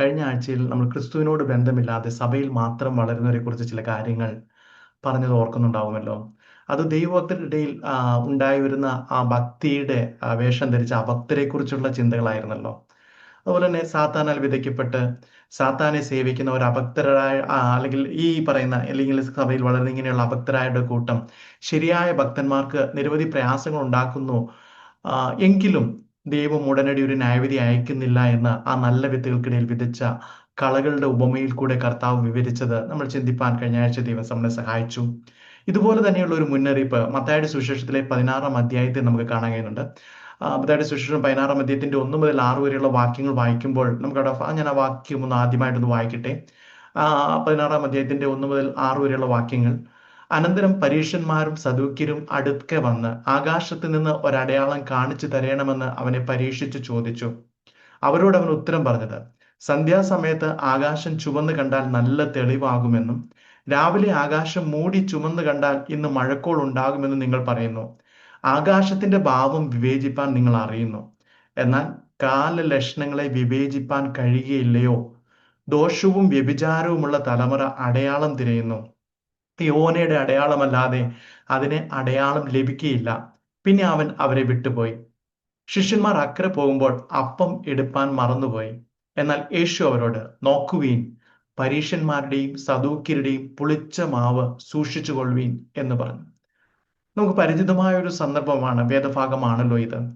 കഴിഞ്ഞ ആഴ്ചയിൽ നമ്മൾ ക്രിസ്തുവിനോട് ബന്ധമില്ലാതെ സഭയിൽ മാത്രം വളരുന്നവരെ കുറിച്ച് ചില കാര്യങ്ങൾ പറഞ്ഞത് ഓർക്കുന്നുണ്ടാവുമല്ലോ. അത് ആ, ഉണ്ടായി വരുന്ന ആ ഭക്തിയുടെ വേഷം ധരിച്ച അഭക്തരെ കുറിച്ചുള്ള ചിന്തകളായിരുന്നല്ലോ. അതുപോലെ തന്നെ സാത്താനാൽ വിതയ്ക്കപ്പെട്ട് സാത്താനെ സേവിക്കുന്ന ഒരു അഭക്തരായ അല്ലെങ്കിൽ ഈ പറയുന്ന അല്ലെങ്കിൽ സഭയിൽ വളരുന്ന ഇങ്ങനെയുള്ള അഭക്തരായുടെ കൂട്ടം ശരിയായ ഭക്തന്മാർക്ക് നിരവധി പ്രയാസങ്ങൾ ഉണ്ടാക്കുന്നു എങ്കിലും ദൈവം ഉടനടി ഒരു ന്യായവിധി അയക്കുന്നില്ല എന്ന് ആ നല്ല വിത്തുകൾക്കിടയിൽ വിതച്ച കളകളുടെ ഉപമയിൽ കൂടെ കർത്താവ് വിവരിച്ചത് നമ്മൾ ചിന്തിപ്പാൻ കഴിഞ്ഞ ആഴ്ച ദൈവം നമ്മളെ സഹായിച്ചു. ഇതുപോലെ തന്നെയുള്ള ഒരു മുന്നറിയിപ്പ് മത്തായുടെ സുശേഷത്തിലെ പതിനാറാം അധ്യായത്തിൽ നമുക്ക് കാണാൻ കഴിയുന്നുണ്ട്. മത്തായുടെ സുശേഷം പതിനാറാം അധ്യായത്തിന്റെ ഒന്ന് മുതൽ ആറ് വരെയുള്ള വാക്യങ്ങൾ വായിക്കുമ്പോൾ നമുക്ക് അവിടെ ഫ- ഞാൻ ആ വാക്യം ഒന്ന് ആദ്യമായിട്ടൊന്ന് വായിക്കട്ടെ. പതിനാറാം അധ്യായത്തിന്റെ ഒന്ന് മുതൽ ആറ് വരെയുള്ള വാക്യങ്ങൾ. അനന്തരം പരീക്ഷന്മാരും സദൂക്യരും അടുക്കെ വന്ന് ആകാശത്ത് നിന്ന് ഒരടയാളം കാണിച്ചു തരണമെന്ന് അവനെ പരീക്ഷിച്ചു ചോദിച്ചു. അവരോട് അവൻ ഉത്തരം പറഞ്ഞത് സന്ധ്യാസമയത്ത് ആകാശം ചുവന്ന് കണ്ടാൽ നല്ല തെളിവാകുമെന്നും രാവിലെ ആകാശം മൂടി ചുമന്ന് കണ്ടാൽ ഇന്ന് മഴക്കോൾ ഉണ്ടാകുമെന്നും നിങ്ങൾ പറയുന്നു. ആകാശത്തിന്റെ ഭാവം വിവേചിപ്പാൻ നിങ്ങൾ അറിയുന്നു. എന്നാൽ കാല ലക്ഷണങ്ങളെ വിവേചിപ്പാൻ കഴിയുകയില്ലയോ? ദോഷവും വ്യഭിചാരവുമുള്ള തലമുറ അടയാളം തിരയുന്നു. യോനയുടെ അടയാളമല്ലാതെ അതിന് അടയാളം ലഭിക്കുകയില്ല പിന്നെ അവൻ അവരെ വിട്ടുപോയി. ശിഷ്യന്മാർ അക്കരെ പോകുമ്പോൾ അപ്പം എടുപ്പാൻ മറന്നുപോയി. എന്നാൽ യേശു അവരോട് നോക്കുവീൻ പരീഷന്മാരുടെയും സദൂക്കിയരുടെയും പുളിച്ച മാവ് സൂക്ഷിച്ചു എന്ന് പറഞ്ഞു. നമുക്ക് പരിചിതമായ ഒരു സന്ദർഭമാണ് വേദഭാഗമാണല്ലോ ഇത്.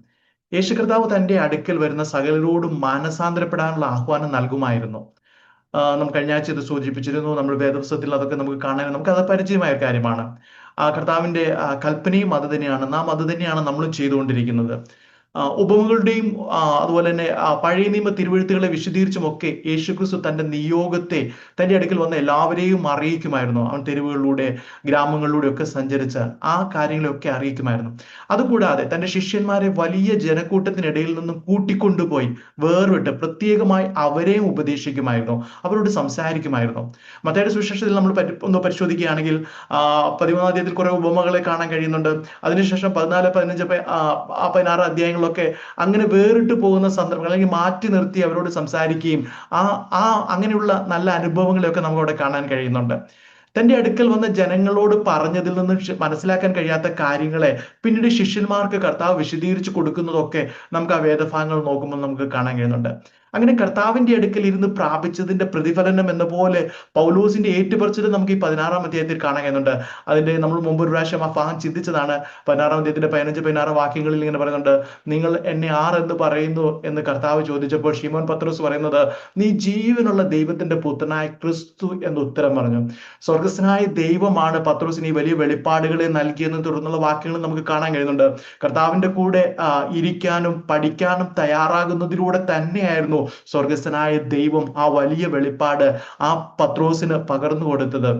യേശു കർത്താവ് തന്റെ അടുക്കൽ വരുന്ന സകലരോടും മാനസാന്തരപ്പെടാനുള്ള ആഹ്വാനം നൽകുമായിരുന്നു. നമുക്ക് കഴിഞ്ഞ ആഴ്ച ഇത് സൂചിപ്പിച്ചിരുന്നു. നമ്മൾ വേദപുസ്തകത്തിൽ അതൊക്കെ നമുക്ക് കാണാൻ നമുക്ക് അത് പരിചയമായ കാര്യമാണ്. ആ കർത്താവിന്റെ കൽപ്പനയും അത് തന്നെയാണ്. നാം അത് തന്നെയാണ് നമ്മളും ചെയ്തുകൊണ്ടിരിക്കുന്നത്. ഉപമകളുടെയും അതുപോലെ തന്നെ പഴയ നിയമ തിരുവഴുത്തുകളെ വിശദീകരിച്ചുമൊക്കെ യേശുക്രിസ്തു തന്റെ നിയോഗത്തെ തന്റെ അടുക്കൽ വന്ന എല്ലാവരെയും അറിയിക്കുമായിരുന്നു. അവൻ തെരുവുകളിലൂടെ ഗ്രാമങ്ങളിലൂടെ ഒക്കെ സഞ്ചരിച്ച് ആ കാര്യങ്ങളെയൊക്കെ അറിയിക്കുമായിരുന്നു. അതുകൂടാതെ തന്റെ ശിഷ്യന്മാരെ വലിയ ജനക്കൂട്ടത്തിനിടയിൽ നിന്നും കൂട്ടിക്കൊണ്ടുപോയി വേർവിട്ട് പ്രത്യേകമായി അവരെയും ഉപദേശിക്കുമായിരുന്നു. അവരോട് സംസാരിക്കുമായിരുന്നു. മറ്റേ സുവിശേഷത്തിൽ നമ്മൾ ഒന്ന് പരിശോധിക്കുകയാണെങ്കിൽ പതിമൂന്നാം അധ്യായത്തിൽ കുറെ ഉപമകളെ കാണാൻ കഴിയുന്നുണ്ട്. അതിനുശേഷം പതിനാല് പതിനഞ്ച് പതിനാറ് ആ അധ്യായങ്ങളിലൊക്കെ അങ്ങനെ വേറിട്ട് പോകുന്ന സന്ദർഭങ്ങൾ അല്ലെങ്കിൽ മാറ്റി നിർത്തി അവരോട് സംസാരിക്കുകയും ആ ആ അങ്ങനെയുള്ള നല്ല അനുഭവങ്ങളെയൊക്കെ നമുക്കവിടെ കാണാൻ കഴിയുന്നുണ്ട്. തന്റെ അടുക്കൽ വന്ന ജനങ്ങളോട് പറഞ്ഞതിൽ നിന്ന് മനസ്സിലാക്കാൻ കഴിയാത്ത കാര്യങ്ങളെ പിന്നീട് ശിഷ്യന്മാർക്ക് കർത്താവ് വിശദീകരിച്ചു കൊടുക്കുന്നതൊക്കെ നമുക്ക് ആ വേദഭാഗങ്ങൾ നോക്കുമ്പോൾ നമുക്ക് കാണാൻ കഴിയുന്നുണ്ട്. അങ്ങനെ കർത്താവിന്റെ അടുക്കൽ ഇരുന്ന് പ്രാപിച്ചതിന്റെ പ്രതിഫലനം എന്ന പോലെ പൗലോസിന്റെ ഏറ്റുപറച്ചിൽ നമുക്ക് ഈ പതിനാറാം അധ്യായത്തിൽ കാണാൻ കഴിയുന്നുണ്ട്. അതിന്റെ നമ്മൾ മുമ്പ് ഒരു പ്രാവശ്യം ആ ഭാഗം ചിന്തിച്ചതാണ്. പതിനാറാം അധ്യായത്തിന്റെ പതിനഞ്ച് പതിനാറ് വാക്യങ്ങളിൽ ഇങ്ങനെ പറയുന്നുണ്ട്. നിങ്ങൾ എന്നെ ആർ എന്ന് പറയുന്നു? എന്ന് കർത്താവ് ചോദിച്ചപ്പോൾ ഷിമോൻ പത്രോസ് പറയുന്നത് നീ ജീവനുള്ള ദൈവത്തിന്റെ പുത്രനായ ക്രിസ്തു എന്ന് ഉത്തരം പറഞ്ഞു. സ്വർഗസ്നായ ദൈവമാണ് പത്രോസിന് ഈ വലിയ വെളിപ്പാടുകളെ നൽകിയെന്ന് തുടർന്നുള്ള വാക്യങ്ങൾ നമുക്ക് കാണാൻ കഴിയുന്നുണ്ട്. കർത്താവിന്റെ കൂടെ ഇരിക്കാനും പഠിക്കാനും തയ്യാറാകുന്നതിലൂടെ തന്നെയായിരുന്നു സ്വർഗസ്ഥനായ ദൈവം ആ വലിയ വെളിപ്പാട് ആ പത്രോസിന് പകർന്നു കൊടുത്തത്.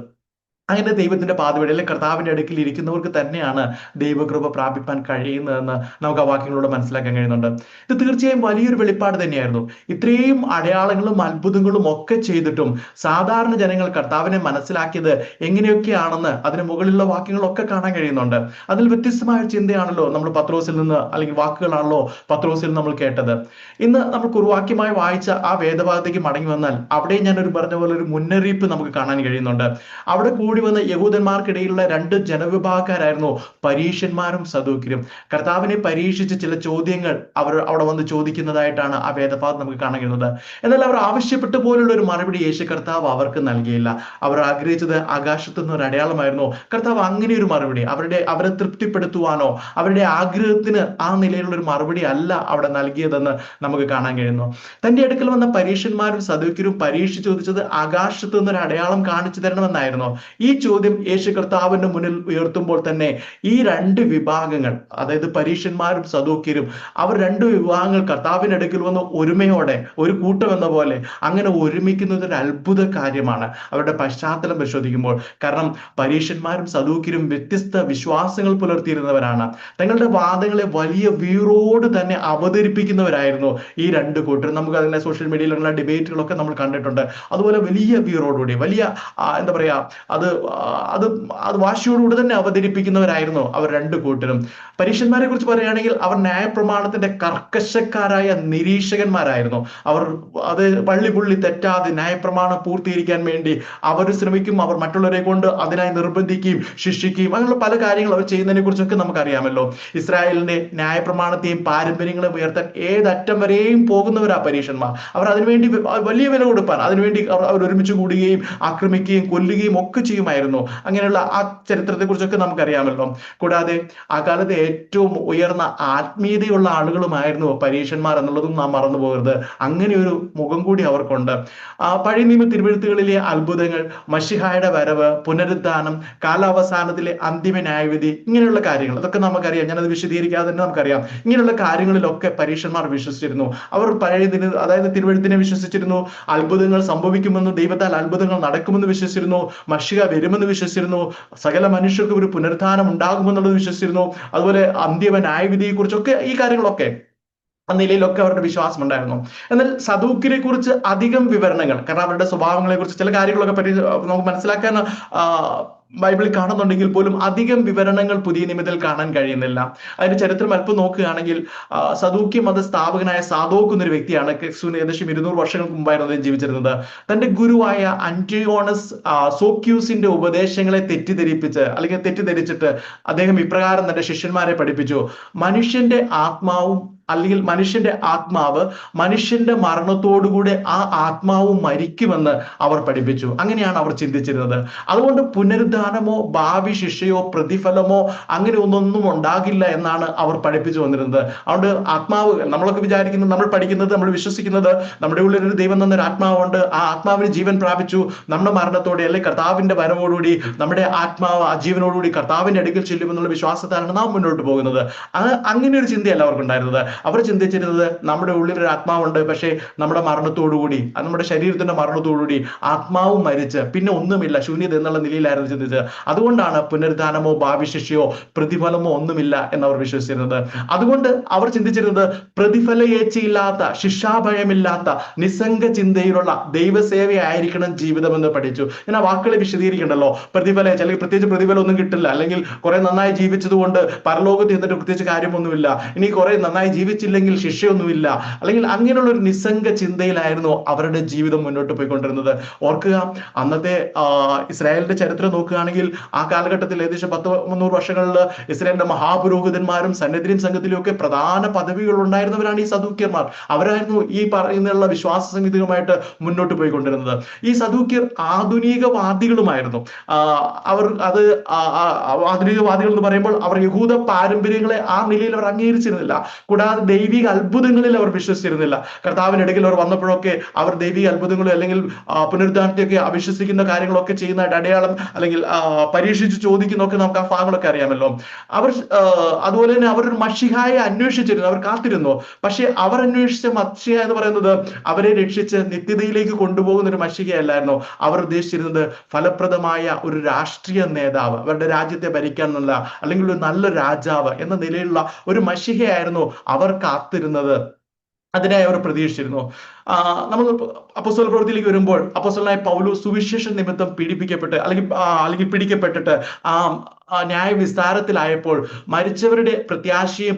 അങ്ങനെ ദൈവത്തിന്റെ പാതവഴി അല്ലെങ്കിൽ കർത്താവിന്റെ അടുക്കിൽ ഇരിക്കുന്നവർക്ക് തന്നെയാണ് ദൈവകൃപ പ്രാപിപ്പാൻ കഴിയുന്നതെന്ന് നമുക്ക് ആ വാക്യങ്ങളോട് മനസ്സിലാക്കാൻ കഴിയുന്നുണ്ട്. ഇത് തീർച്ചയായും വലിയൊരു വെളിപ്പാട് തന്നെയായിരുന്നു. ഇത്രയും അടയാളങ്ങളും അത്ഭുതങ്ങളും ഒക്കെ ചെയ്തിട്ടും സാധാരണ ജനങ്ങൾ കർത്താവിനെ മനസ്സിലാക്കിയത് എങ്ങനെയൊക്കെയാണെന്ന് അതിന് മുകളിലുള്ള വാക്യങ്ങളൊക്കെ കാണാൻ കഴിയുന്നുണ്ട്. അതിൽ വ്യത്യസ്തമായ ചിന്തയാണല്ലോ നമ്മൾ പത്രോസിൽ നിന്ന് അല്ലെങ്കിൽ വാക്കുകളാണല്ലോ പത്രോസിൽ നമ്മൾ കേട്ടത്. ഇന്ന് നമ്മൾ കുറുവാക്യമായി വായിച്ച ആ വേദഭാഗത്തേക്ക് മടങ്ങി വന്നാൽ അവിടെ ഞാൻ ഒരു പറഞ്ഞ പോലെ ഒരു മുന്നറിയിപ്പ് നമുക്ക് കാണാൻ കഴിയുന്നുണ്ട്. അവിടെ കൂടി വന്ന യഹൂദന്മാർക്കിടയിലുള്ള രണ്ട് ജനവിഭാഗക്കാരായിരുന്നു പരീക്ഷന്മാരും സദൂക്കരും കർത്താവിനെ പരീക്ഷിച്ച് ചില ചോദ്യങ്ങൾ അവർ അവിടെ വന്ന് ചോദിക്കുന്നതായിട്ടാണ് ആ വേദഭാഗം നമുക്ക് കാണാൻ കഴിയുന്നത് എന്നാൽ അവർ ആവശ്യപ്പെട്ടു പോലുള്ള ഒരു മറുപടി യേശു കർത്താവ് അവർക്ക് നൽകിയില്ല. അവർ ആഗ്രഹിച്ചത് ആകാശത്തു നിന്ന് ഒരു അടയാളമായിരുന്നു. കർത്താവ് അങ്ങനെ ഒരു മറുപടി അവരുടെ അവരെ തൃപ്തിപ്പെടുത്തുവാനോ അവരുടെ ആഗ്രഹത്തിന് ആ നിലയിലുള്ള ഒരു മറുപടി അല്ല അവിടെ നൽകിയതെന്ന് നമുക്ക് കാണാൻ കഴിയുന്നു. തന്റെ അടുക്കൽ വന്ന പരീക്ഷന്മാരും സദൂക്കരും പരീക്ഷ ചോദിച്ചത് ആകാശത്തു നിന്ന് ഒരു അടയാളം കാണിച്ചു തരണമെന്നായിരുന്നു. ഈ ചോദ്യം യേശു കർത്താവിന്റെ മുന്നിൽ ഉയർത്തുമ്പോൾ തന്നെ ഈ രണ്ട് വിഭാഗങ്ങൾ അതായത് പരീക്ഷന്മാരും സദൂക്യരും അവർ രണ്ട് വിഭാഗങ്ങൾ കർത്താവിന്റെ അടുക്കൽ വന്ന് ഒരുമയോടെ ഒരു കൂട്ടം എന്ന പോലെ അങ്ങനെ ഒരുമിക്കുന്നത് ഒരു അത്ഭുത കാര്യമാണ്. അവരുടെ പശ്ചാത്തലം പരിശോധിക്കുമ്പോൾ കാരണം പരീക്ഷന്മാരും സദൂക്യരും വ്യത്യസ്ത വിശ്വാസങ്ങൾ പുലർത്തിയിരുന്നവരാണ്. തങ്ങളുടെ വാദങ്ങളെ വലിയ വീറോട് തന്നെ അവതരിപ്പിക്കുന്നവരായിരുന്നു ഈ രണ്ട് കൂട്ടർ നമുക്ക് അതിനെ സോഷ്യൽ മീഡിയയിലുള്ള ഡിബേറ്റുകളൊക്കെ നമ്മൾ കണ്ടിട്ടുണ്ട്. അതുപോലെ വലിയ വീറോടുകൂടി വലിയ എന്താ പറയാ അത് അത് അത് വാശിയോടുകൂടി തന്നെ അവതരിപ്പിക്കുന്നവരായിരുന്നു അവർ രണ്ടു കൂട്ടരും. പരീക്ഷന്മാരെ കുറിച്ച് പറയുകയാണെങ്കിൽ അവർ ന്യായപ്രമാണത്തിന്റെ കർക്കശക്കാരായ നിരീക്ഷകന്മാരായിരുന്നു. അവർ അത് പള്ളി പുള്ളി തെറ്റാതെ ന്യായപ്രമാണം പൂർത്തീകരിക്കാൻ വേണ്ടി അവർ ശ്രമിക്കും അവർ മറ്റുള്ളവരെ കൊണ്ട് അതിനായി നിർബന്ധിക്കുകയും ശിക്ഷിക്കുകയും അങ്ങനെയുള്ള പല കാര്യങ്ങൾ അവർ ചെയ്യുന്നതിനെ കുറിച്ചൊക്കെ നമുക്കറിയാമല്ലോ. ഇസ്രായേലിന്റെ ന്യായപ്രമാണത്തെയും പാരമ്പര്യങ്ങളെ ഉയർത്താൻ ഏതറ്റം വരെയും പോകുന്നവരാ പരീക്ഷന്മാർ. അവർ അതിനുവേണ്ടി വലിയ വില കൊടുപ്പാൻ അതിനുവേണ്ടി അവർ ഒരുമിച്ച് കൂടുകയും ആക്രമിക്കുകയും കൊല്ലുകയും ഒക്കെ ചെയ്യുമായിരുന്നു അങ്ങനെയുള്ള ആ ചരിത്രത്തെ കുറിച്ചൊക്കെ നമുക്കറിയാമല്ലോ. കൂടാതെ ആ കാലത്ത് ഏറ്റവും ഉയർന്ന ആത്മീയതയുള്ള ആളുകളുമായിരുന്നു പരീക്ഷന്മാർ എന്നുള്ളതും നാം മറന്നു പോകരുത് അങ്ങനെ ഒരു മുഖം കൂടി അവർക്കുണ്ട്. പഴയ നിയമ തിരുവഴുത്തുകളിലെ അത്ഭുതങ്ങൾ മഷിഹായുടെ വരവ് പുനരുദ്ധാനം കാലാവസാനത്തിലെ അന്തിമ ന്യായവിധി ഇങ്ങനെയുള്ള കാര്യങ്ങൾ അതൊക്കെ നമുക്കറിയാം. ഞാനത് വിശദീകരിക്കാതെ തന്നെ നമുക്കറിയാം. ഇങ്ങനെയുള്ള കാര്യങ്ങളിലൊക്കെ പരീക്ഷന്മാർ വിശ്വസിച്ചിരുന്നു. അവർ പഴയ അതായത് തിരുവഴുത്തിനെ വിശ്വസിച്ചിരുന്നു. അത്ഭുതങ്ങൾ സംഭവിക്കുമെന്ന് ദൈവത്താൽ അത്ഭുതങ്ങൾ നടക്കുമെന്ന് വിശ്വസിച്ചിരുന്നു. മഷിക വരുമെന്ന് വിശ്വസിച്ചിരുന്നു. സകല മനുഷ്യർക്ക് ഒരു പുനരുദ്ധാനം ഉണ്ടാകുമെന്നുള്ളത് വിശ്വസിച്ചിരുന്നു. അതുപോലെ അന്തിമ ന്യായവിധിയെ കുറിച്ചൊക്കെ ഈ കാര്യങ്ങളൊക്കെ ആ നിലയിലൊക്കെ അവരുടെ വിശ്വാസം ഉണ്ടായിരുന്നു എന്നാൽ സദൂക്കിനെ കുറിച്ച് അധികം വിവരണങ്ങൾ കാരണം അവരുടെ സ്വഭാവങ്ങളെ കുറിച്ച് ചില കാര്യങ്ങളൊക്കെ പറ്റി നമുക്ക് മനസ്സിലാക്കാൻ ബൈബിളിൽ കാണുന്നുണ്ടെങ്കിൽ പോലും അധികം വിവരണങ്ങൾ പുതിയ നിയമത്തിൽ കാണാൻ കഴിയുന്നില്ല. അതിന്റെ ചരിത്രം അല്പം നോക്കുകയാണെങ്കിൽ സദൂക്യ മത സ്ഥാപകനായ സാദോക്ക് എന്നൊരു വ്യക്തിയാണ് ക്രിസ്തുവിന് ഏകദേശം ഇരുന്നൂറ് വർഷങ്ങൾക്ക് മുമ്പായിരുന്നു അദ്ദേഹം ജീവിച്ചിരുന്നത്. തന്റെ ഗുരുവായ അന്റിയോണസ് സോക്യൂസിന്റെ ഉപദേശങ്ങളെ തെറ്റിദ്ധരിപ്പിച്ച് അല്ലെങ്കിൽ തെറ്റിദ്ധരിച്ചിട്ട് അദ്ദേഹം ഇപ്രകാരം തന്റെ ശിഷ്യന്മാരെ പഠിപ്പിച്ചു. മനുഷ്യന്റെ ആത്മാവും അല്ലെങ്കിൽ മനുഷ്യന്റെ ആത്മാവ് മനുഷ്യന്റെ മരണത്തോടുകൂടെ ആ ആത്മാവ് മരിക്കുമെന്ന് അവർ പഠിപ്പിച്ചു. അങ്ങനെയാണ് അവർ ചിന്തിച്ചിരുന്നത്. അതുകൊണ്ട് പുനരുദ്ധാനമോ ഭാവി ശിക്ഷയോ പ്രതിഫലമോ അങ്ങനെ ഒന്നൊന്നും ഉണ്ടാകില്ല എന്നാണ് അവർ പഠിപ്പിച്ചു വന്നിരുന്നത്. അതുകൊണ്ട് ആത്മാവ് നമ്മളൊക്കെ വിചാരിക്കുന്നത് നമ്മൾ പഠിക്കുന്നത് നമ്മൾ വിശ്വസിക്കുന്നത് നമ്മുടെ ഉള്ളിൽ ഒരു ദൈവം തന്നൊരു ആത്മാവുണ്ട്. ആ ആത്മാവിന് ജീവൻ പ്രാപിച്ചു. നമ്മുടെ മരണത്തോടെ അല്ലെങ്കിൽ കർത്താവിന്റെ വരവോടുകൂടി നമ്മുടെ ആത്മാവ് ആ ജീവനോടുകൂടി കർത്താവിന്റെ അടുക്കൽ ചെല്ലുമെന്നുള്ള വിശ്വാസത്താലാണ് നാം മുന്നോട്ട് പോകുന്നത്. അങ്ങനെ ഒരു ചിന്തയല്ല അവർക്കുണ്ടായിരുന്നത്. അവർ ചിന്തിച്ചിരുന്നത് നമ്മുടെ ഉള്ളിൽ ഒരു ആത്മാവുണ്ട് പക്ഷേ നമ്മുടെ മരണത്തോടുകൂടി നമ്മുടെ ശരീരത്തിന്റെ മരണത്തോടുകൂടി ആത്മാവും മരിച്ച് പിന്നെ ഒന്നുമില്ല ശൂന്യത എന്നുള്ള നിലയിലായിരുന്നു ചിന്തിച്ചത്. അതുകൊണ്ടാണ് പുനരുദ്ധാനമോ ഭാവിശിഷ്യോ പ്രതിഫലമോ ഒന്നുമില്ല എന്നവർ വിശ്വസിച്ചിരുന്നത്. അതുകൊണ്ട് അവർ ചിന്തിച്ചിരുന്നത് പ്രതിഫലയേച്ചയില്ലാത്ത ശിക്ഷാഭയമില്ലാത്ത നിസ്സംഗ ചിന്തയിലുള്ള ദൈവസേവയായിരിക്കണം ജീവിതം എന്ന് പഠിച്ചു. ഞാൻ ആ വാക്കുകളെ വിശദീകരിക്കണ്ടല്ലോ? പ്രതിഫലയച്ച അല്ലെങ്കിൽ പ്രത്യേകിച്ച് പ്രതിഫലം ഒന്നും കിട്ടില്ല. അല്ലെങ്കിൽ കുറെ നന്നായി ജീവിച്ചതുകൊണ്ട് പരലോകത്ത് എന്നിട്ട് പ്രത്യേകിച്ച് കാര്യമൊന്നുമില്ല. ഇനി കുറെ നന്നായി ജീവിച്ചില്ലെങ്കിൽ ശിക്ഷയൊന്നുമില്ല. അല്ലെങ്കിൽ അങ്ങനെയുള്ള ഒരു നിസ്സംഗ ചിന്തയിലായിരുന്നു അവരുടെ ജീവിതം മുന്നോട്ട് പോയിക്കൊണ്ടിരുന്നത്. ഓർക്കുക അന്നത്തെ ഇസ്രായേലിന്റെ ചരിത്രം നോക്കുകയാണെങ്കിൽ ആ കാലഘട്ടത്തിൽ ഏകദേശം പത്ത് മുന്നൂറ് വർഷങ്ങളിൽ ഇസ്രായേലിന്റെ മഹാപുരോഹിതന്മാരും സന്നദ്രീൻ സംഘത്തിലും ഒക്കെ പ്രധാന പദവികൾ ഉണ്ടായിരുന്നവരാണ് ഈ സദൂക്യന്മാർ. അവരായിരുന്നു ഈ പറയുന്നുള്ള വിശ്വാസ സംഹിതയുമായിട്ട് മുന്നോട്ട് പോയിക്കൊണ്ടിരുന്നത്. ഈ സദൂക്യർ ആധുനികവാദികളുമായിരുന്നു. അവർ അത് ആധുനികവാദികൾ എന്ന് പറയുമ്പോൾ അവർ യഹൂദ പാരമ്പര്യങ്ങളെ ആ നിലയിൽ അവർ അംഗീകരിച്ചിരുന്നില്ല. കൂടാതെ ദൈവിക അത്ഭുതങ്ങളിൽ അവർ വിശ്വസിച്ചിരുന്നില്ല. കർത്താവിന്റെ കർത്താവിനിടയിൽ അവർ വന്നപ്പോഴൊക്കെ അവർ ദൈവിക അത്ഭുതങ്ങളും അല്ലെങ്കിൽ പുനരുദ്ധാനത്തെയൊക്കെ അവിശ്വസിക്കുന്ന കാര്യങ്ങളൊക്കെ ചെയ്യുന്നതായിട്ട് അടയാളം അല്ലെങ്കിൽ പരീക്ഷിച്ച് ചോദിക്കുന്നൊക്കെ നമുക്ക് ആ ഭാഗങ്ങളൊക്കെ അറിയാമല്ലോ. അവർ അതുപോലെ തന്നെ അവർ ഒരു മഷിഹായെ അന്വേഷിച്ചിരുന്നു. അവർ കാത്തിരുന്നു. പക്ഷേ അവർ അന്വേഷിച്ച മഷിഹ എന്ന് പറയുന്നത് അവരെ രക്ഷിച്ച് നിത്യതയിലേക്ക് കൊണ്ടുപോകുന്ന ഒരു മഷികയല്ലായിരുന്നു അവർ ഉദ്ദേശിച്ചിരുന്നത് ഫലപ്രദമായ ഒരു രാഷ്ട്രീയ നേതാവ് അവരുടെ രാജ്യത്തെ ഭരിക്കാനുള്ള അല്ലെങ്കിൽ ഒരു നല്ല രാജാവ് എന്ന നിലയിലുള്ള ഒരു മഷികയായിരുന്നു അവർ കാത്തിരുന്നത്. അതിനായി അവർ പ്രതീക്ഷിച്ചിരുന്നു. നമ്മൾ അപ്പോസ്തല പ്രവൃത്തിയിലേക്ക് വരുമ്പോൾ അപ്പോസ്തലനായ പൗലു സുവിശേഷ നിമിത്തം പീഡിപ്പിക്കപ്പെട്ട് അല്ലെങ്കിൽ അല്ലെങ്കിൽ പിടിക്കപ്പെട്ടിട്ട് ആ ന്യായ വിസ്താരത്തിലായപ്പോൾ മരിച്ചവരുടെ പ്രത്യാശയും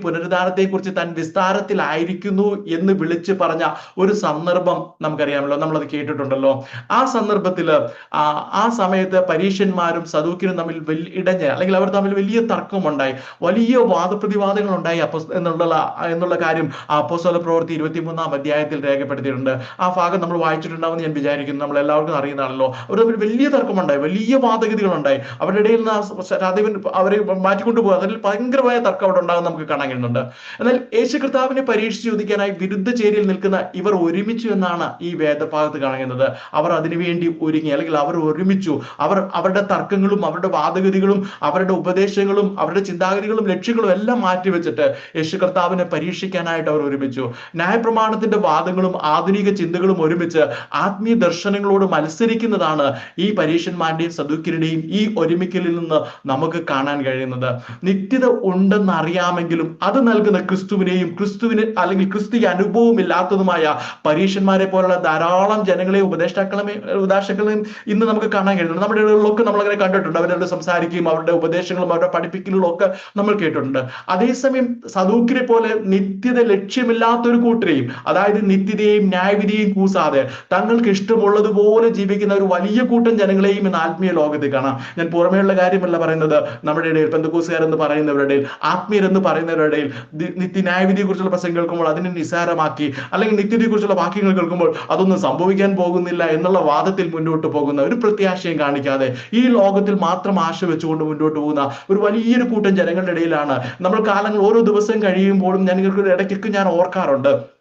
കുറിച്ച് താൻ വിസ്താരത്തിലായിരിക്കുന്നു എന്ന് വിളിച്ചു പറഞ്ഞ ഒരു സന്ദർഭം നമുക്കറിയാമല്ലോ. നമ്മളത് കേട്ടിട്ടുണ്ടല്ലോ. ആ സന്ദർഭത്തിൽ ആ സമയത്ത് പരീക്ഷന്മാരും സദൂക്കിനും തമ്മിൽ ഇടഞ്ഞ് അല്ലെങ്കിൽ അവർ തമ്മിൽ വലിയ തർക്കമുണ്ടായി. വലിയ വാദപ്രതിവാദങ്ങൾ ഉണ്ടായി അപ്പോ എന്നുള്ള എന്നുള്ള കാര്യം അപ്പോസ്തല പ്രവൃത്തി ഇരുപത്തിമൂന്നാം അധ്യായത്തിൽ രേഖപ്പെടുത്തിയിട്ടുണ്ട്. ആ ഭാഗം നമ്മൾ വായിച്ചിട്ടുണ്ടാവുമെന്ന് ഞാൻ വിചാരിക്കുന്നു. നമ്മൾ എല്ലാവർക്കും അറിയുന്നതാണല്ലോ. അവർ തമ്മിൽ വലിയ തർക്കമുണ്ടായി. വലിയ വാദഗതികളുണ്ടായി. അവരുടെ ഇടയിൽ നിന്ന് ദൈവൻ അവരെ മാറ്റിക്കൊണ്ടു പോകുക അതിൽ ഭയങ്കരമായ തർക്കം അവിടെ ഉണ്ടാകും നമുക്ക് കാണാൻ കഴിയുന്നുണ്ട്. എന്നാൽ യേശു കർത്താവിനെ പരീക്ഷിച്ച് ചോദിക്കാനായി വിരുദ്ധ ചേരിയിൽ നിൽക്കുന്ന ഇവർ ഒരുമിച്ചു എന്നാണ് ഈ വേദഭാഗത്ത് കാണുന്നത്. അവർ അതിനുവേണ്ടി ഒരുങ്ങി അല്ലെങ്കിൽ അവർ ഒരുമിച്ചു. അവർ അവരുടെ തർക്കങ്ങളും അവരുടെ വാദഗതികളും അവരുടെ ഉപദേശങ്ങളും അവരുടെ ചിന്താഗതികളും ലക്ഷ്യങ്ങളും എല്ലാം മാറ്റിവെച്ചിട്ട് യേശു കർത്താവിനെ പരീക്ഷിക്കാനായിട്ട് അവർ ഒരുമിച്ചു. ന്യായപ്രമാണത്തിന്റെ വാദങ്ങളും ആധുനിക ചിന്തകളും ഒരുമിച്ച് ആത്മീയ ദർശനങ്ങളോട് മത്സരിക്കുന്നതാണ് ഈ പരീക്ഷന്മാരുടെയും സദുക്കിരുടെയും ഈ ഒരുമിക്കലിൽ നിന്ന് നമുക്ക് നമുക്ക് കാണാൻ കഴിയുന്നത് നിത്യത ഉണ്ടെന്ന് അറിയാമെങ്കിലും അത് നൽകുന്ന ക്രിസ്തുവിനെയും ക്രിസ്തുവിന് അല്ലെങ്കിൽ ക്രിസ്തു അനുഭവം ഇല്ലാത്തതുമായ പരീക്ഷന്മാരെ പോലുള്ള ധാരാളം ജനങ്ങളെയും ഉപദേഷ്ടാക്കളെയും ഉപദേശങ്ങളെയും ഇന്ന് നമുക്ക് കാണാൻ കഴിയുന്നുണ്ട്. നമ്മുടെ ഇടകളിലൊക്കെ നമ്മളങ്ങനെ കണ്ടിട്ടുണ്ട്. അവരോട് സംസാരിക്കുകയും അവരുടെ ഉപദേശങ്ങളും അവരുടെ പഠിപ്പിക്കലുകളും ഒക്കെ നമ്മൾ കേട്ടിട്ടുണ്ട്. അതേസമയം സദൂക്കിനെ പോലെ നിത്യത ലക്ഷ്യമില്ലാത്ത ഒരു കൂട്ടരെയും അതായത് നിത്യതയെയും ന്യായവിധിയെയും കൂസാതെ തങ്ങൾക്ക് ഇഷ്ടമുള്ളതുപോലെ ജീവിക്കുന്ന ഒരു വലിയ കൂട്ടം ജനങ്ങളെയും ഇന്ന് ആത്മീയ ലോകത്തിൽ കാണാം. ഞാൻ പുറമേയുള്ള കാര്യമല്ല പറയുന്നത്. നമ്മുടെ ഇടയിൽ പെന്തക്കൂസുകാർ എന്ന് പറയുന്നവരുടെ ആത്മീയർ എന്ന് പറയുന്നവരുടെ ഇടയിൽ ദി- നിത്യ ന്യായവിധിയെ കുറിച്ചുള്ള പ്രസംഗം കേൾക്കുമ്പോൾ അതിനെ നിസാരമാക്കി അല്ലെങ്കിൽ നിത്യതയെ കുറിച്ചുള്ള വാക്യങ്ങൾ കേൾക്കുമ്പോൾ അതൊന്നും സംഭവിക്കാൻ പോകുന്നില്ല എന്നുള്ള വാദത്തിൽ മുന്നോട്ട് പോകുന്ന ഒരു പ്രത്യാശയും കാണിക്കാതെ ഈ ലോകത്തിൽ മാത്രം ആശ വെച്ചുകൊണ്ട് മുന്നോട്ട് പോകുന്ന ഒരു വലിയൊരു കൂട്ടം ജനങ്ങളുടെ ഇടയിലാണ്. നമ്മൾ കാലങ്ങൾ ഓരോ ദിവസം കഴിയുമ്പോഴും ഞാൻ ഇടയ്ക്കൊക്കെ ഞാൻ ഓർക്കാറുണ്ട്.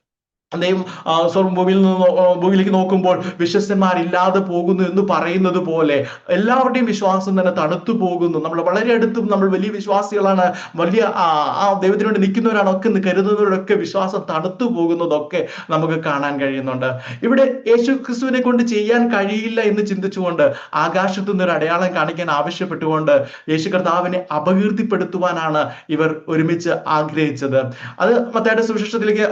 ദൈവം സ്വർണ ഭൂമിയിൽ നിന്ന് ഭൂമിയിലേക്ക് നോക്കുമ്പോൾ വിശ്വസ്തന്മാരില്ലാതെ പോകുന്നു എന്ന് പറയുന്നത് പോലെ എല്ലാവരുടെയും വിശ്വാസം തന്നെ തണുത്തു പോകുന്നു. നമ്മൾ വളരെ അടുത്തും നമ്മൾ വലിയ വിശ്വാസികളാണ്. വലിയ ആ ദൈവത്തിന് വേണ്ടി നിൽക്കുന്നവരാണ് ഒക്കെ കരുതുന്നവരൊക്കെ വിശ്വാസം തണുത്തു പോകുന്നതൊക്കെ നമുക്ക് കാണാൻ കഴിയുന്നുണ്ട്. ഇവിടെ യേശു ക്രിസ്തുവിനെ കൊണ്ട് ചെയ്യാൻ കഴിയില്ല എന്ന് ചിന്തിച്ചുകൊണ്ട് ആകാശത്തു നിന്ന് ഒരു അടയാളം കാണിക്കാൻ ആവശ്യപ്പെട്ടുകൊണ്ട് യേശു കർത്താവിനെ അപകീർത്തിപ്പെടുത്തുവാനാണ് ഇവർ ഒരുമിച്ച് ആഗ്രഹിച്ചത്. അത് മറ്റേ സുവിശേഷത്തിലേക്ക്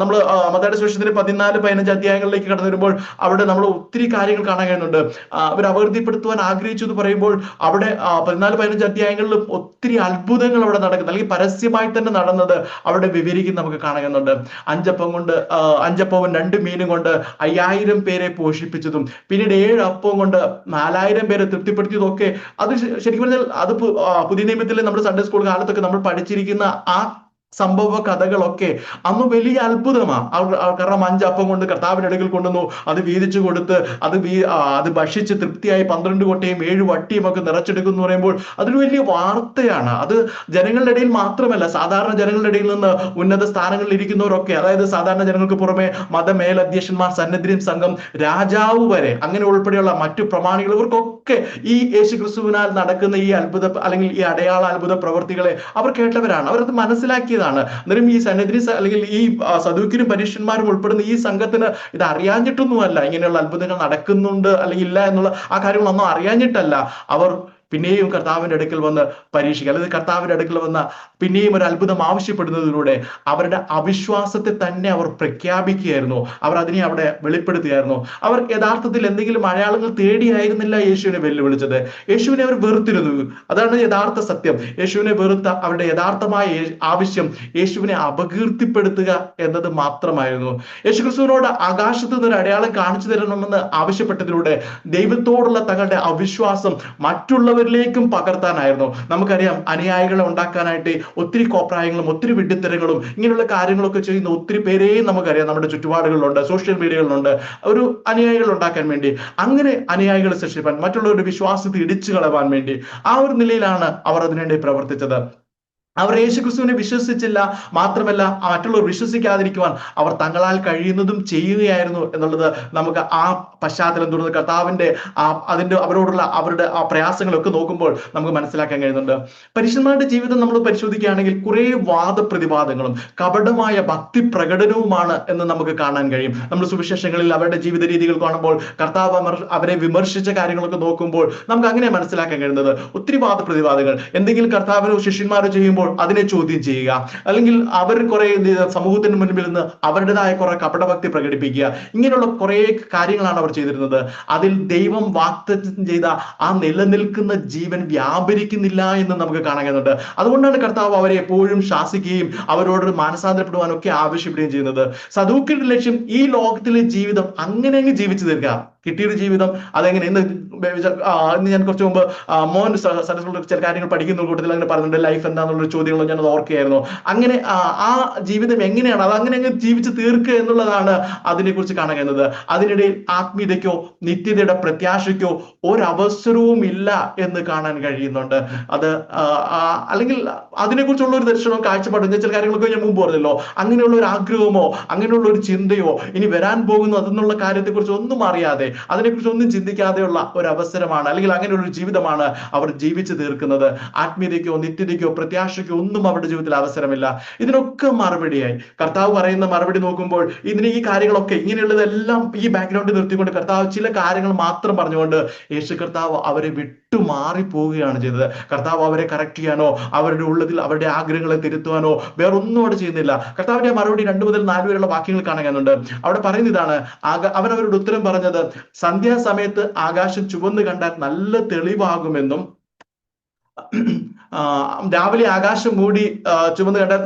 നമ്മൾ മതയുടെ സുവിശേഷത്തിന്റെ പതിനാല് പതിനഞ്ച് അധ്യായങ്ങളിലേക്ക് കടന്നു വരുമ്പോൾ അവിടെ നമ്മൾ ഒത്തിരി കാര്യങ്ങൾ കാണാൻ കഴിയുന്നുണ്ട്. അവർ അപകീർത്തിപ്പെടുത്തുവാൻ ആഗ്രഹിച്ചു എന്ന് പറയുമ്പോൾ അവിടെ പതിനാല് പതിനഞ്ച് അധ്യായങ്ങളിൽ ഒത്തിരി അത്ഭുതങ്ങൾ അവിടെ നടക്കുന്നത് അല്ലെങ്കിൽ പരസ്യമായി തന്നെ നടന്നത് അവിടെ വിവരിക്കുന്ന നമുക്ക് കാണുന്നുണ്ട് അഞ്ചപ്പം കൊണ്ട് അഞ്ചപ്പവും രണ്ട് മീനും കൊണ്ട് അയ്യായിരം പേരെ പോഷിപ്പിച്ചതും പിന്നീട് ഏഴ് അപ്പവും കൊണ്ട് നാലായിരം പേരെ തൃപ്തിപ്പെടുത്തിയതും ഒക്കെ അത് ശരിക്കും പറഞ്ഞാൽ അത് പുതിയ നിയമത്തിലെ നമ്മുടെ സൺഡേ സ്കൂൾ കാലത്തൊക്കെ നമ്മൾ പഠിച്ചിരിക്കുന്ന ആ സംഭവ കഥകളൊക്കെ അന്ന് വലിയ അത്ഭുതമാണ് കാരണം അഞ്ചപ്പം കൊണ്ട് കർത്താവിന്റെ അടുക്കൽ കൊണ്ടുവന്നു. അത് വീതിച്ചു കൊടുത്ത് അത് വീ അത് ഭക്ഷിച്ച് തൃപ്തിയായി പന്ത്രണ്ട് കൊട്ടയും ഏഴ് വട്ടിയും ഒക്കെ നിറച്ചെടുക്കുന്നു പറയുമ്പോൾ അതൊരു വലിയ വാർത്തയാണ്. അത് ജനങ്ങളുടെ ഇടയിൽ മാത്രമല്ല സാധാരണ ജനങ്ങളുടെ ഇടയിൽ നിന്ന് ഉന്നത സ്ഥാനങ്ങളിൽ ഇരിക്കുന്നവരൊക്കെ അതായത് സാധാരണ ജനങ്ങൾക്ക് പുറമെ മതമേലധ്യക്ഷന്മാർ സന്നദ്ധിയും സംഘം രാജാവ് വരെ അങ്ങനെ ഉൾപ്പെടെയുള്ള മറ്റു പ്രമാണികൾ ഇവർക്കൊക്കെ ഈ യേശു ക്രിസ്തുവിനാൽ നടക്കുന്ന ഈ അത്ഭുത അല്ലെങ്കിൽ ഈ അടയാള അത്ഭുത പ്രവൃത്തികളെ അവർ കേട്ടവരാണ്. അവരത് മനസ്സിലാക്കിയതാണ് അന്നേരം ഈ സന്നദ്ധി അല്ലെങ്കിൽ ഈ സദൂക്കിനും പരീക്ഷന്മാരും ഉൾപ്പെടുന്ന ഈ സംഘത്തിന് ഇത് അറിയാഞ്ഞിട്ടൊന്നുമല്ല. ഇങ്ങനെയുള്ള അത്ഭുതങ്ങൾ നടക്കുന്നുണ്ട് അല്ലെങ്കിൽ ഇല്ല എന്നുള്ള ആ കാര്യങ്ങളൊന്നും അറിയാഞ്ഞിട്ടല്ല. അവർ പിന്നെയും കർത്താവിന്റെ അടുക്കൽ വന്ന് പരീക്ഷിക്കുക. അല്ലെങ്കിൽ കർത്താവിന്റെ അടുക്കൽ വന്ന് പിന്നെയും ഒരു അത്ഭുതം ആവശ്യപ്പെടുന്നതിലൂടെ അവരുടെ അവിശ്വാസത്തെ തന്നെ അവർ പ്രഖ്യാപിക്കുകയായിരുന്നു. അവർ അതിനെ അവിടെ വെളിപ്പെടുത്തുകയായിരുന്നു. അവർ യഥാർത്ഥത്തിൽ എന്തെങ്കിലും അടയാളങ്ങൾ തേടിയായിരുന്നില്ല യേശുവിനെ വെല്ലുവിളിച്ചത്. യേശുവിനെ അവർ വെറുത്തിരുന്നു. അതാണ് യഥാർത്ഥ സത്യം. യേശുവിനെ വെറുത്ത അവരുടെ യഥാർത്ഥമായ ആവശ്യം യേശുവിനെ അപകീർത്തിപ്പെടുത്തുക എന്നത് മാത്രമായിരുന്നു. യേശു ക്രിസ്തുവിനോട് ആകാശത്ത് നിന്ന് ഒരു അടയാളം കാണിച്ചു തരണമെന്ന് ആവശ്യപ്പെട്ടതിലൂടെ ദൈവത്തോടുള്ള തങ്ങളുടെ അവിശ്വാസം മറ്റുള്ളവരിലേക്കും പകർത്താനായിരുന്നു. നമുക്കറിയാം അനുയായികളെ ഉണ്ടാക്കാനായിട്ട് ഒത്തിരി കോപ്രായങ്ങളും ഒത്തിരി വിഡ്ഢിത്തരങ്ങളും ഇങ്ങനെയുള്ള കാര്യങ്ങളൊക്കെ ചെയ്യുന്ന ഒത്തിരി പേരെയും നമുക്കറിയാം നമ്മുടെ ചുറ്റുപാടുകളിലുണ്ട് സോഷ്യൽ മീഡിയകളിലുണ്ട് ഒരു അനുയായികൾ ഉണ്ടാക്കാൻ വേണ്ടി അങ്ങനെ അനുയായികളെ സൃഷ്ടിപ്പാൻ മറ്റുള്ളവരുടെ വിശ്വാസത്തെ ഇടിച്ചു കളവാൻ വേണ്ടി ആ ഒരു നിലയിലാണ് അവർ അതിനുവേണ്ടി പ്രവർത്തിച്ചത്. അവർ യേശുക്രിസ്തുവിനെ വിശ്വസിച്ചില്ല. മാത്രമല്ല മറ്റുള്ളവർ വിശ്വസിക്കാതിരിക്കുവാൻ അവർ തങ്ങളാൽ കഴിയുന്നതും ചെയ്യുകയായിരുന്നു എന്നുള്ളത് നമുക്ക് ആ പശ്ചാത്തലം തുടർന്ന് കർത്താവിന്റെ ആ അതിന്റെ അവരോടുള്ള അവരുടെ ആ പ്രയാസങ്ങളൊക്കെ നോക്കുമ്പോൾ നമുക്ക് മനസ്സിലാക്കാൻ കഴിയുന്നുണ്ട്. പരീക്ഷന്മാരുടെ ജീവിതം നമ്മൾ പരിശോധിക്കുകയാണെങ്കിൽ കുറെ വാദപ്രതിവാദങ്ങളും കപടമായ ഭക്തി പ്രകടനവുമാണ് എന്ന് നമുക്ക് കാണാൻ കഴിയും. നമ്മൾ സുവിശേഷങ്ങളിൽ അവരുടെ ജീവിത രീതികൾ കാണുമ്പോൾ കർത്താവ് അവരെ വിമർശിച്ച കാര്യങ്ങളൊക്കെ നോക്കുമ്പോൾ നമുക്ക് അങ്ങനെ മനസ്സിലാക്കാൻ കഴിയുന്നത്. ഒത്തിരി വാദപ്രതിവാദങ്ങൾ. എന്തെങ്കിലും കർത്താവിനോ ശിഷ്യന്മാരോ ചെയ്യുമ്പോൾ അതിനെ ചോദ്യം ചെയ്യുക. അല്ലെങ്കിൽ അവർ കുറെ സമൂഹത്തിന് മുൻപിൽ നിന്ന് അവരുടേതായ കുറെ കപടഭക്തി പ്രകടിപ്പിക്കുക. ഇങ്ങനെയുള്ള കുറെ കാര്യങ്ങളാണ് അവർ ചെയ്തിരുന്നത്. അതിൽ ദൈവം വാക്തത്വം ചെയ്ത ആ നിലനിൽക്കുന്ന ജീവൻ വ്യാപരിക്കുന്നില്ല എന്ന് നമുക്ക് കാണാൻ കഴിയുന്നുണ്ട്. അതുകൊണ്ടാണ് കർത്താവ് അവരെ എപ്പോഴും ശാസിക്കുകയും അവരോട് മാനസാന്തരപ്പെടുവാനൊക്കെ ആവശ്യപ്പെടുകയും ചെയ്യുന്നത്. സദൂക്കിന്റെ ലക്ഷ്യം ഈ ലോകത്തിലെ ജീവിതം അങ്ങനെ അങ്ങ് ജീവിച്ചു തീർക്കുക കിട്ടിയൊരു ജീവിതം അതെങ്ങനെ? ഇന്ന് ഇന്ന് ഞാൻ കുറച്ച് മുമ്പ് മോൻ സദസ്സിലുള്ള ചില കാര്യങ്ങൾ പഠിക്കുന്ന കൂട്ടത്തിൽ അങ്ങനെ പറഞ്ഞിട്ടുണ്ട് ലൈഫ് എന്താണെന്നുള്ള ചോദ്യങ്ങളും ഞാൻ ഓർക്കുകയായിരുന്നു. അങ്ങനെ ആ, ജീവിതം എങ്ങനെയാണ്? അത് അങ്ങനെ അങ്ങ് ജീവിച്ച് തീർക്കുക എന്നുള്ളതാണ് അതിനെക്കുറിച്ച് കാണുക എന്നത് അതിനിടയിൽ ആത്മീയതയ്ക്കോ നിത്യതയുടെ പ്രത്യാശയ്ക്കോ ഒരവസരവും ഇല്ല എന്ന് കാണാൻ കഴിയുന്നുണ്ട്. അത് അല്ലെങ്കിൽ അതിനെക്കുറിച്ചുള്ള ഒരു ദർശനവും കാഴ്ചപ്പാടും ചില കാര്യങ്ങളൊക്കെ ഞാൻ മുമ്പ് പറഞ്ഞല്ലോ. അങ്ങനെയുള്ള ഒരു ആഗ്രഹമോ അങ്ങനെയുള്ള ഒരു ചിന്തയോ ഇനി വരാൻ പോകുന്നു അതെന്നുള്ള കാര്യത്തെക്കുറിച്ച് ഒന്നും അറിയാതെ അതിനെക്കുറിച്ച് ഒന്നും ചിന്തിക്കാതെയുള്ള ഒരു അവസരമാണ് അല്ലെങ്കിൽ അങ്ങനെയുള്ള ഒരു ജീവിതമാണ് അവർ ജീവിച്ചു തീർക്കുന്നത്. ആത്മീയതയ്ക്കോ നിത്യതയ്ക്കോ പ്രത്യാശയ്ക്കോ ഒന്നും അവരുടെ ജീവിതത്തിൽ അവസരമില്ല. ഇതിനൊക്കെ മറുപടിയായി. കർത്താവ് പറയുന്ന മറുപടി നോക്കുമ്പോൾ ഇതിന് ഈ കാര്യങ്ങളൊക്കെ ഇങ്ങനെയുള്ളതെല്ലാം ഈ ബാക്ക്ഗ്രൗണ്ടിൽ നിർത്തിക്കൊണ്ട് കർത്താവ് ചില കാര്യങ്ങൾ മാത്രം പറഞ്ഞുകൊണ്ട് യേശു കർത്താവ് അവരെ വിട്ടു മാറിപ്പോവുകയാണ് ചെയ്തത്. കർത്താവ് അവരെ കറക്റ്റ് ചെയ്യാനോ അവരുടെ ഉള്ളതിൽ അവരുടെ ആഗ്രഹങ്ങളെ തിരുത്തുവാനോ വേറൊന്നും അവിടെ ചെയ്യുന്നില്ല. കർത്താവിന്റെ മറുപടി രണ്ടു മുതൽ നാല് വരെയുള്ള വാക്യങ്ങൾ കാണുന്നുണ്ട് അവിടെ പറയുന്ന ഇതാണ് അവൻ അവരുടെ ഉത്തരം പറഞ്ഞത് സന്ധ്യാസമയത്ത് ആകാശം ചുവന്ന് കണ്ടാൽ നല്ല തെളിവാകുമെന്നും രാവിലെ ആകാശം മൂടി ചുവന്ന് കണ്ടാൽ